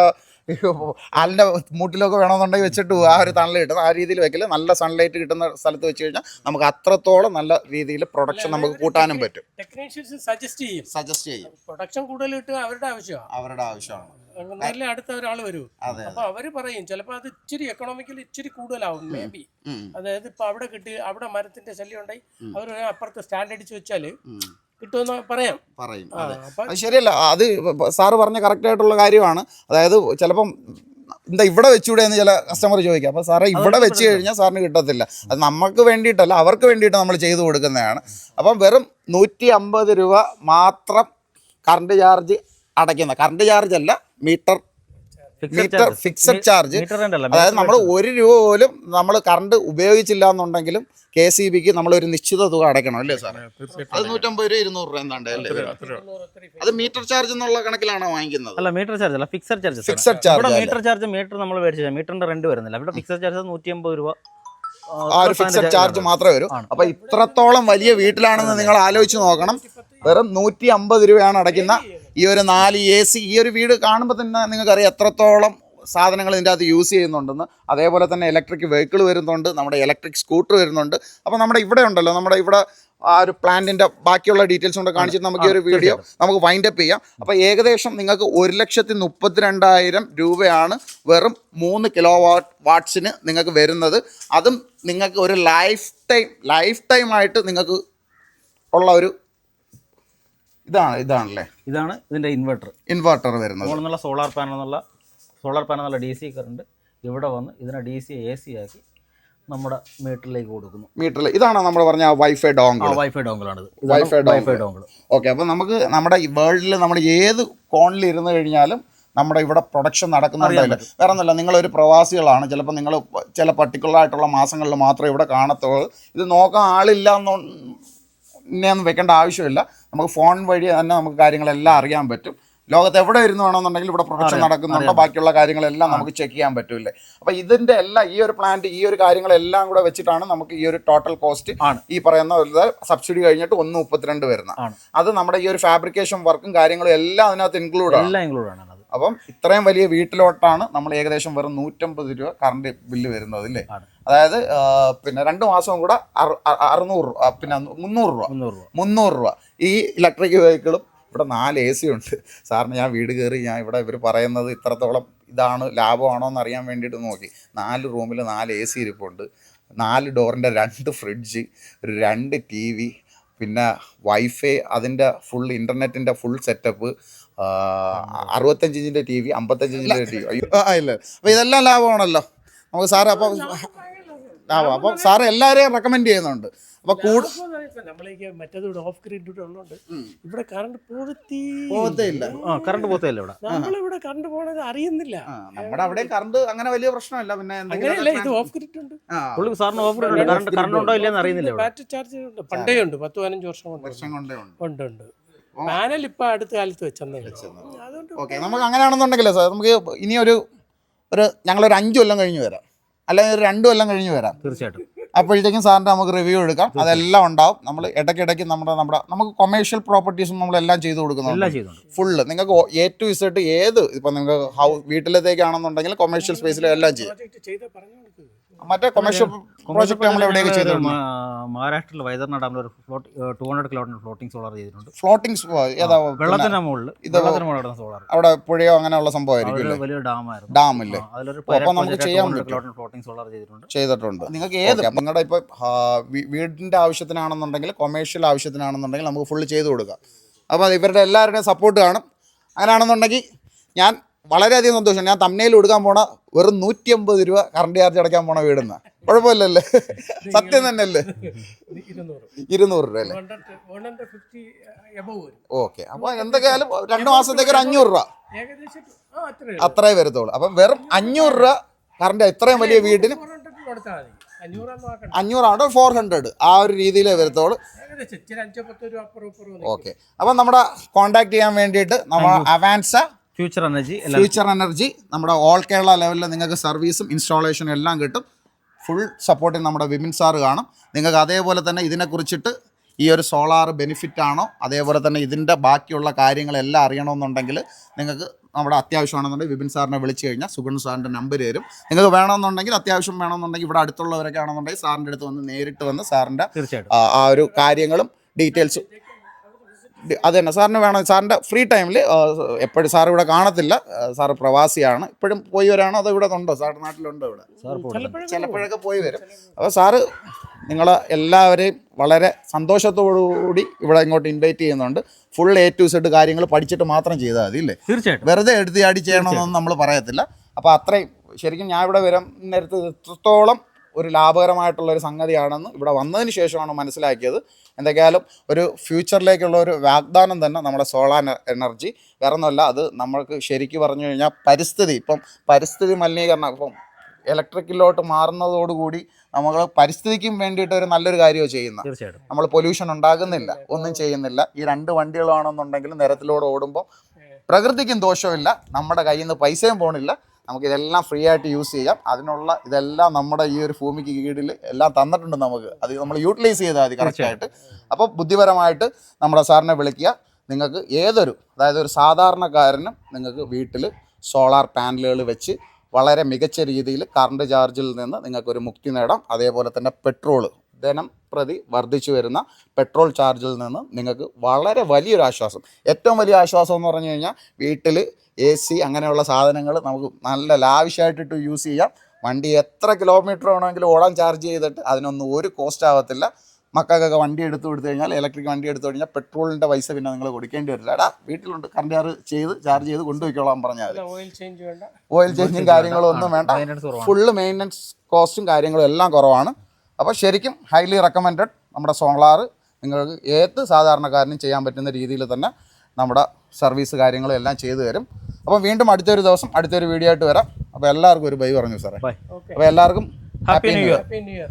ആലിന്റെ മൂട്ടിലൊക്കെ വേണമെന്നുണ്ടെങ്കിൽ വെച്ചിട്ട് ആ ഒരു തണൽ കിട്ടുന്ന ആ രീതിയിൽ വെക്കില്ല നല്ല സൺലൈറ്റ് കിട്ടുന്ന സ്ഥലത്ത് വെച്ച് കഴിഞ്ഞാൽ നമുക്ക് അത്രത്തോളം നല്ല രീതിയിൽ പ്രൊഡക്ഷൻ നമുക്ക് കൂട്ടാനും പറ്റും. സജസ്റ്റ് ചെയ്യും. സജസ്റ്റ് ചെയ്യും. പ്രൊഡക്ഷൻ കൂടുതൽ കിട്ടുക അവരുടെ ആവശ്യമാണ്. അവരുടെ ആവശ്യമാണ്. നല്ല അടുത്ത ഒരാൾ വരും. അപ്പൊ അവർ പറയും ചിലപ്പോ അത് ഇച്ചിരി എക്കണോമിക്കലി ഇച്ചിരി കൂടുതലാവും മേ ബി അതായത് ഇപ്പൊ അവിടെ കിട്ടി അവിടെ മരത്തിന്റെ ശല്യം ഉണ്ടായി. അവർ അപ്പുറത്ത് സ്റ്റാൻഡ് അടിച്ച് വെച്ചാൽ. കിട്ടുമെന്ന് പറയാം. പറയും അതെ. അത് ശരിയല്ല അത് സാറ് പറഞ്ഞ കറക്റ്റ് ആയിട്ടുള്ള കാര്യമാണ്. അതായത് ചിലപ്പം എന്താ ഇവിടെ വെച്ചൂടെ എന്ന് ചില കസ്റ്റമർ ചോദിക്കാം. അപ്പോൾ സാറേ ഇവിടെ വെച്ച് കഴിഞ്ഞാൽ സാറിന് കിട്ടത്തില്ല. അത് നമുക്ക് വേണ്ടിയിട്ടല്ല അവർക്ക് വേണ്ടിയിട്ട് നമ്മൾ ചെയ്തു കൊടുക്കുന്നതാണ്. അപ്പം വെറും നൂറ്റി അമ്പത് രൂപ മാത്രം കറണ്ട് ചാർജ് അടയ്ക്കുന്ന കറണ്ട് ചാർജ് അല്ല മീറ്റർ മീറ്റർ ഫിക്സഡ് ചാർജ് അതായത് നമ്മൾ ഒരു രൂപ പോലും നമ്മൾ കറണ്ട് ഉപയോഗിച്ചില്ല എന്നുണ്ടെങ്കിലും കെ സി ബിക്ക് നമ്മൾ ഒരു നിശ്ചിത തുക അടയ്ക്കണം അല്ലേ സാർ അത് നൂറ്റമ്പത് രൂപ ഇരുന്നൂറ് രൂപ എന്താണ്ട് അല്ലേ. അത് മീറ്റർ ചാർജ് എന്നുള്ള കണക്കിലാണോ വാങ്ങിക്കുന്നത്? അല്ല മീറ്റർ ചാർജ് അല്ല fixed charge fixed charge? Meter charge meter നമ്മൾ മേടിച്ചാൽ മീറ്ററിന്റെ റെന്റ് വരുന്നില്ല. ഇവിടെ ഫിക്സഡ് ചാർജ് നൂറ്റി അമ്പത് രൂപ. ആ ഒരു ഫിക്സഡ് ചാർജ് മാത്രമേ വരൂ. അപ്പൊ ഇത്രത്തോളം വലിയ വീട്ടിലാണെന്ന് നിങ്ങൾ ആലോചിച്ച് നോക്കണം. വെറും നൂറ്റി അമ്പത് രൂപയാണ് അടയ്ക്കുന്ന ഈ ഒരു നാല് എ സി ഈ ഒരു വീട് കാണുമ്പോൾ തന്നെ നിങ്ങൾക്കറിയാം എത്രത്തോളം സാധനങ്ങൾ ഇതിന്റെ അകത്ത് യൂസ് ചെയ്യുന്നുണ്ടെന്ന്. അതേപോലെ തന്നെ ഇലക്ട്രിക് വെഹിക്കിൾ വരുന്നുണ്ട് നമ്മുടെ ഇലക്ട്രിക് സ്കൂട്ടർ വരുന്നുണ്ട്. അപ്പോൾ നമ്മുടെ ഇവിടെ ഉണ്ടല്ലോ നമ്മുടെ ഇവിടെ ആ ഒരു പ്ലാന്റിന്റെ ബാക്കിയുള്ള ഡീറ്റെയിൽസ് കൊണ്ട് കാണിച്ചിട്ട് നമുക്ക് ഈ ഒരു വീഡിയോ നമുക്ക് വൈൻഡ് അപ്പ് ചെയ്യാം. അപ്പോൾ ഏകദേശം നിങ്ങൾക്ക് ഒരു ലക്ഷത്തി മുപ്പത്തിരണ്ടായിരം രൂപയാണ് വെറും മൂന്ന് കിലോ വാട്ട് വാട്ട്സിന് നിങ്ങൾക്ക് വരുന്നത്. അതും നിങ്ങൾക്ക് ഒരു ലൈഫ് ടൈം ലൈഫ് ടൈമായിട്ട് നിങ്ങൾക്ക് ഉള്ള ഒരു ഇതാണ് ഇതാണല്ലേ? ഇതാണ് ഇതിന്റെ ഇൻവെർട്ടർ ഇൻവെർട്ടർ വരുന്നത്. മുകളിൽ സോളാർ പാനൽ എന്നുള്ള സോളാർ പാനൽ എന്നുള്ള ഡി സി കറണ്ട് ഇവിടെ വന്ന് ഇതിനെ ഡി സി എ സി ആക്കി നമ്മുടെ മീറ്ററിലേക്ക് കൊടുക്കുന്നു. മീറ്ററിൽ ഇതാണ് നമ്മൾ പറഞ്ഞ വൈഫൈ ഡോങ്കിൾ വൈഫൈ ഡോങ്കിളാണ് Wi-Fi വൈഫൈ ഡോങ്കിൾ ഓക്കെ അപ്പോൾ നമുക്ക് നമ്മുടെ വേൾഡിൽ നമ്മൾ ഏത് കോണിൽ ഇരുന്ന് കഴിഞ്ഞാലും നമ്മുടെ ഇവിടെ പ്രൊഡക്ഷൻ നടക്കുന്നുണ്ടല്ലോ വേറെ ഒന്നുമല്ല നിങ്ങളൊരു പ്രവാസികളാണ്. ചിലപ്പോൾ നിങ്ങൾ ചില പർട്ടിക്കുലർ ആയിട്ടുള്ള മാസങ്ങളിൽ മാത്രമേ ഇവിടെ കാണത്തുള്ളൂ. ഇത് നോക്കാൻ ആളില്ല എന്നൊന്നും വെക്കേണ്ട ആവശ്യമില്ല. നമുക്ക് ഫോൺ വഴി തന്നെ നമുക്ക് കാര്യങ്ങളെല്ലാം അറിയാൻ പറ്റും. ലോകത്ത് എവിടെ ഇരുന്ന് വേണമെന്നുണ്ടെങ്കിൽ ഇവിടെ പ്രൊഡക്ഷൻ നടക്കുന്നുണ്ടോ ബാക്കിയുള്ള കാര്യങ്ങളെല്ലാം നമുക്ക് ചെക്ക് ചെയ്യാൻ പറ്റൂലേ അപ്പൊ ഇതിന്റെ എല്ലാം ഈ ഒരു പ്ലാന്റ് ഈ ഒരു കാര്യങ്ങളെല്ലാം കൂടെ വെച്ചിട്ടാണ് നമുക്ക് ഈ ഒരു ടോട്ടൽ കോസ്റ്റ്. ഈ പറയുന്ന സബ്സിഡി കഴിഞ്ഞിട്ട് ഒന്ന് മുപ്പത്തിരണ്ട് വരുന്ന. അത് നമ്മുടെ ഈ ഒരു ഫാബ്രിക്കേഷൻ വർക്കും കാര്യങ്ങളും എല്ലാം അതിനകത്ത് ഇൻക്ലൂഡ് ആണ്. എല്ലാം ഇൻക്ലൂഡ് ആണ് അപ്പം ഇത്രയും വലിയ വീട്ടിലോട്ടാണ് നമ്മൾ ഏകദേശം വെറും നൂറ്റമ്പത് രൂപ കറണ്ട് ബില്ല് വരുന്നത് അല്ലേ. അതായത് പിന്നെ രണ്ട് മാസവും കൂടെ അറുന്നൂറ് രൂപ പിന്നെ മുന്നൂറ് രൂപ. മുന്നൂറ് രൂപ. മുന്നൂറ് രൂപ. ഈ ഇലക്ട്രിക് വെഹിക്കിളും ഇവിടെ നാല് എ സി ഉണ്ട്. സാറിന് ഞാൻ വീട് കയറി ഞാൻ ഇവിടെ ഇവർ പറയുന്നത് ഇത്രത്തോളം ഇതാണ് ലാഭമാണോ എന്ന് അറിയാൻ വേണ്ടിയിട്ട് നോക്കി. നാല് റൂമിൽ നാല് എ സി ഇരിപ്പുണ്ട്. നാല് ഡോറിന്റെ രണ്ട് ഫ്രിഡ്ജ് രണ്ട് ടി വി പിന്നെ വൈഫൈ അതിന്റെ ഫുൾ ഇന്റർനെറ്റിന്റെ ഫുൾ സെറ്റപ്പ് അറുപത്തഞ്ച് ഇഞ്ചിന്റെ ടി വി അമ്പത്തഞ്ച് ഇഞ്ചിന്റെ ടി വി അയ്യോ ആ ഇല്ല. അപ്പോൾ ഇതെല്ലാം ലാഭമാണല്ലോ. നമുക്ക് സാറ് അപ്പം ലാഭം അപ്പം സാറ് എല്ലാവരെയും റെക്കമെൻഡ് ചെയ്യുന്നുണ്ട്. നമ്മളേക്ക് മറ്റേത് ഇവിടെ ഓഫ് ഗ്രിഡ് ഇവിടെ ഉള്ളതുകൊണ്ട് ഇവിടെ കറണ്ട് പോകത്തി പോകത്തേയില്ല. ആ കറണ്ട് പോത്തല്ലേ ഇവിടെ. നമ്മളിവിടെ കറണ്ട് പോണത് അറിയുന്നില്ല. നമ്മുടെ അവിടെ കറണ്ട് അങ്ങനെ വലിയ പ്രശ്നമില്ല. പിന്നെ അങ്ങനെയല്ല ഇത് ഓഫ് ഗ്രിഡ് ഉണ്ട്. ആ, പുള്ളി സാറിന് ഓഫ് ഉണ്ട്. കറണ്ട് കറണ്ട് ഉണ്ടോ ഇല്ലെന്ന് അറിയുന്നില്ല ബാറ്ററി ചാർജ് ഉണ്ട്. പണ്ടേ ഉണ്ട്. പത്ത് പതിനഞ്ച് വർഷം കൊണ്ട്. വർഷം കൊണ്ടേ ഉണ്ട്. ഉണ്ട്. ഉണ്ട് പാനൽ ഇപ്പൊ അടുത്ത കാലത്ത് വെച്ചെന്നേ ഉള്ളൂ. അതുകൊണ്ട് ഓക്കെ നമുക്ക് അങ്ങനെയാണെന്നുണ്ടെങ്കിലേ സാർ നമുക്ക് ഇനി ഒരു ഒരു ഞങ്ങളൊരു അഞ്ച് കൊല്ലം കഴിഞ്ഞ് വരാം. അല്ലെങ്കിൽ രണ്ടു എല്ലാം കൊല്ലം കഴിഞ്ഞ് വരാം. തീർച്ചയായിട്ടും. അപ്പോഴത്തേക്കും സാറിന്റെ നമുക്ക് റിവ്യൂ എടുക്കാം. അതെല്ലാം ഉണ്ടാവും. നമ്മൾ ഇടയ്ക്കിടയ്ക്ക് നമ്മുടെ നമ്മുടെ നമുക്ക് കൊമേഴ്ഷ്യൽ പ്രോപ്പർട്ടീസും നമ്മളെല്ലാം ചെയ്തു എല്ലാം കൊടുക്കുന്നുണ്ട് ഫുള്ള് നിങ്ങൾക്ക് എ ടു ഇസെട്ട് ഏത്? ഇപ്പം നിങ്ങൾക്ക് ഹൗ വീട്ടിലത്തേക്കാണെന്നുണ്ടെങ്കിൽ കൊമേഴ്ഷ്യൽ സ്പേസിലും എല്ലാം ചെയ്യും. മറ്റേ കൊമേഴ്ഷ്യൽ പ്രോജക്റ്റ് നമ്മൾ എവിടെയൊക്കെ ചെയ്തിട്ടുണ്ട്? മഹാരാഷ്ട്രയിൽ വൈതർനാട് ഡാമിൽ ഒരു float two hundred kilometer floating solar ചെയ്തിട്ടുണ്ട്. ഫ്ലോട്ടിംഗ് ഏതാ വെള്ളത്തിന്റെ മുകളിൽ വെള്ളത്തിന് മുകളിൽ സോളാർ അവിടെ പുഴയോ അങ്ങനെയുള്ള സംഭവമായിരിക്കും വലിയ ഡാമായിരുന്നു. ഡാമില്ലേ അതിലൊരു അപ്പൊ നമുക്ക് ചെയ്യാൻ പറ്റും. കിലോമീറ്റർ ഫ്ലോട്ടിംഗ് സോളാർ ചെയ്തിട്ടുണ്ട്. ചെയ്തിട്ടുണ്ട്. നിങ്ങൾക്ക് ഏത് നിങ്ങളുടെ ഇപ്പോൾ വീടിന്റെ ആവശ്യത്തിനാണെന്നുണ്ടെങ്കിൽ കൊമേഴ്ഷ്യൽ ആവശ്യത്തിനാണെന്നുണ്ടെങ്കിൽ നമുക്ക് ഫുള്ള് ചെയ്തു കൊടുക്കാം. അപ്പോൾ ഇവരുടെ എല്ലാവരുടെയും സപ്പോർട്ട് കാണും. അങ്ങനെയാണെന്നുണ്ടെങ്കിൽ ഞാൻ വളരെയധികം സന്തോഷം. ഞാൻ തമ്മനയിൽ കൊടുക്കാൻ പോണ വെറും നൂറ്റി അമ്പത് രൂപ കറണ്ട് ചാർജ് അടയ്ക്കാൻ പോണ വീടുന്ന. കുഴപ്പമില്ലല്ലേ? <laughs> സത്യം തന്നെയല്ലേ? ഇരുന്നൂറ്. രൂപ അല്ലേ ഓക്കെ അപ്പൊ എന്തൊക്കെയായാലും രണ്ടു മാസത്തേക്ക് ഒരു അഞ്ഞൂറ് രൂപ. അത്രേ വരത്തുള്ളൂ. അപ്പം വെറും അഞ്ഞൂറ് രൂപ കറണ്ട് ഇത്രയും വലിയ വീട്ടിന് അഞ്ഞൂറാണ് ഫോർ ഹൺഡ്രഡ് ആ ഒരു രീതിയിലേ വരത്തുള്ളൂ. ഓക്കെ അപ്പം നമ്മുടെ കോണ്ടാക്ട് ചെയ്യാൻ വേണ്ടിയിട്ട് നമ്മൾ അവാൻസ ഫ്യൂച്ചർ എനർജി ഫ്യൂച്ചർ എനർജി നമ്മുടെ ഓൾ കേരള ലെവലിൽ നിങ്ങൾക്ക് സർവീസും ഇൻസ്റ്റാളേഷനും എല്ലാം കിട്ടും. ഫുൾ സപ്പോർട്ടിന് നമ്മുടെ വിമിൻ സാർ കാണും. നിങ്ങൾക്ക് അതേപോലെ തന്നെ ഇതിനെക്കുറിച്ചിട്ട് ഈ ഒരു സോളാർ ബെനിഫിറ്റ് ആണോ അതേപോലെ തന്നെ ഇതിന്റെ ബാക്കിയുള്ള കാര്യങ്ങളെല്ലാം അറിയണമെന്നുണ്ടെങ്കിൽ നിങ്ങൾക്ക് നമ്മുടെ അത്യാവശ്യമാണെന്നുണ്ടെങ്കിൽ വിപിൻ സാറിനെ വിളിച്ചു കഴിഞ്ഞാൽ സുഗൺ സാറിന്റെ നമ്പർ തരും. നിങ്ങൾക്ക് വേണമെന്നുണ്ടെങ്കിൽ അത്യാവശ്യം വേണമെന്നുണ്ടെങ്കിൽ ഇവിടെ അടുത്തുള്ളവരൊക്കെ ആണെന്നുണ്ടെങ്കിൽ സാറിന്റെ അടുത്ത് വന്ന് നേരിട്ട് വന്ന് സാറിന്റെ ആ ഒരു കാര്യങ്ങളും ഡീറ്റെയിൽസും അത് തന്നെ സാറിന് വേണം സാറിന്റെ ഫ്രീ ടൈമിൽ എപ്പോഴും സാർ ഇവിടെ കാണത്തില്ല. സാർ പ്രവാസിയാണ്. ഇപ്പോഴും പോയി വരാണോ? അതോ ഇവിടെ ഉണ്ടോ സാറിന്റെ നാട്ടിലുണ്ടോ ഇവിടെ? സാർ ചിലപ്പോഴൊക്കെ പോയി വരും. അപ്പോൾ സാറ് നിങ്ങളെ എല്ലാവരെയും വളരെ സന്തോഷത്തോടുകൂടി ഇവിടെ ഇങ്ങോട്ട് ഇൻവൈറ്റ് ചെയ്യുന്നുണ്ട്. ഫുൾ എ ടു സെഡ് കാര്യങ്ങൾ പഠിച്ചിട്ട് മാത്രം ചെയ്താൽ മതി ഇല്ലേ? തീർച്ചയായിട്ടും. വെറുതെ എടുത്ത് ചാടി ചെയ്യണമെന്നൊന്നും നമ്മൾ പറയത്തില്ല. അപ്പോൾ അത്രയും ശരിക്കും ഞാൻ ഇവിടെ വരാൻ നേരത്തെ എത്രത്തോളം ഒരു ലാഭകരമായിട്ടുള്ള ഒരു സംഗതിയാണെന്ന് ഇവിടെ വന്നതിന് ശേഷമാണ് മനസ്സിലാക്കിയത്. എന്തൊക്കെയാലും ഒരു ഫ്യൂച്ചറിലേക്കുള്ള ഒരു വാഗ്ദാനം തന്നെ നമ്മുടെ സോളാർ എനർജി. വേറെ ഒന്നുമല്ല അത് നമ്മൾക്ക് ശരിക്കും പറഞ്ഞു കഴിഞ്ഞാൽ പരിസ്ഥിതി. ഇപ്പം പരിസ്ഥിതി മലിനീകരണം ഇപ്പം ഇലക്ട്രിക്കിലോട്ട് മാറുന്നതോടുകൂടി നമ്മൾ പരിസ്ഥിതിക്കും വേണ്ടിയിട്ട് ഒരു നല്ലൊരു കാര്യമോ തീർച്ചയായിട്ടും. നമ്മൾ പൊല്യൂഷൻ ഉണ്ടാകുന്നില്ല ഒന്നും ചെയ്യുന്നില്ല. ഈ രണ്ട് വണ്ടികളാണെന്നുണ്ടെങ്കിൽ നിരത്തിലൂടെ ഓടുമ്പോൾ പ്രകൃതിക്കും ദോഷമില്ല. നമ്മുടെ കയ്യിൽ നിന്ന് പൈസയും പോണില്ല. നമുക്ക് ഇതെല്ലാം ഫ്രീ ആയിട്ട് യൂസ് ചെയ്യാം. അതിനുള്ള ഇതെല്ലാം നമ്മുടെ ഈ ഒരു ഭൂമിക്ക് കീഴിൽ എല്ലാം തന്നിട്ടുണ്ട് നമുക്ക്. അത് നമ്മൾ യൂട്ടിലൈസ് ചെയ്താൽ മതി കറക്റ്റായിട്ട് അപ്പോൾ ബുദ്ധിപരമായിട്ട് നമ്മുടെ സാറിനെ വിളിക്കുക. നിങ്ങൾക്ക് ഏതൊരു അതായത് ഒരു സാധാരണക്കാരനും നിങ്ങൾക്ക് വീട്ടിൽ സോളാർ പാനലുകൾ വെച്ച് വളരെ മികച്ച രീതിയിൽ കറണ്ട് ചാർജിൽ നിന്ന് നിങ്ങൾക്കൊരു മുക്തി നേടാം. അതേപോലെ തന്നെ പെട്രോൾ ദിനം പ്രതി വർദ്ധിച്ചു വരുന്ന പെട്രോൾ ചാർജിൽ നിന്ന് നിങ്ങൾക്ക് വളരെ വലിയൊരു ആശ്വാസം. ഏറ്റവും വലിയ ആശ്വാസം എന്ന് പറഞ്ഞു കഴിഞ്ഞാൽ വീട്ടിൽ എ സി അങ്ങനെയുള്ള സാധനങ്ങൾ നമുക്ക് നല്ല ലാവിഷായിട്ടിട്ട് യൂസ് ചെയ്യാം. വണ്ടി എത്ര കിലോമീറ്റർ വേണമെങ്കിലും ഓടാൻ ചാർജ് ചെയ്തിട്ട് അതിനൊന്നും ഒരു കോസ്റ്റ് ആവത്തില്ല. മക്കൾക്കൊക്കെ വണ്ടി എടുത്തു കൊടുത്തു കഴിഞ്ഞാൽ ഇലക്ട്രിക് വണ്ടി എടുത്തു കഴിഞ്ഞാൽ പെട്രോളിന്റെ പൈസ പിന്നെ നിങ്ങൾ കൊടുക്കേണ്ടി വരില്ല. എടാ വീട്ടിലുണ്ട്. കറണ്ട് ചാർജ് ചെയ്ത് ചാർജ് ചെയ്ത് കൊണ്ടുപോയിക്കോളാൻ പറഞ്ഞാൽ ഓയിൽ ചേഞ്ച് വേണ്ട. ഓയിൽ ചേഞ്ചും കാര്യങ്ങളും ഒന്നും വേണ്ട. ഫുള്ള് മെയിന്റനൻസ് കോസ്റ്റും കാര്യങ്ങളും എല്ലാം കുറവാണ്. അപ്പോൾ ശരിക്കും ഹൈലി റെക്കമെൻഡഡ് നമ്മുടെ സോളാർ നിങ്ങൾക്ക് ഏത് സാധാരണക്കാരനും ചെയ്യാൻ പറ്റുന്ന രീതിയിൽ തന്നെ നമ്മുടെ സർവീസ് കാര്യങ്ങളും എല്ലാം ചെയ്തു തരും. അപ്പം വീണ്ടും അടുത്തൊരു ദിവസം അടുത്തൊരു വീഡിയോ ആയിട്ട് വരാം. അപ്പോൾ എല്ലാവർക്കും ഒരു ബൈ പറഞ്ഞു സാറേ. ബൈ ഓക്കെ അപ്പോൾ എല്ലാവർക്കും happy new year happy new year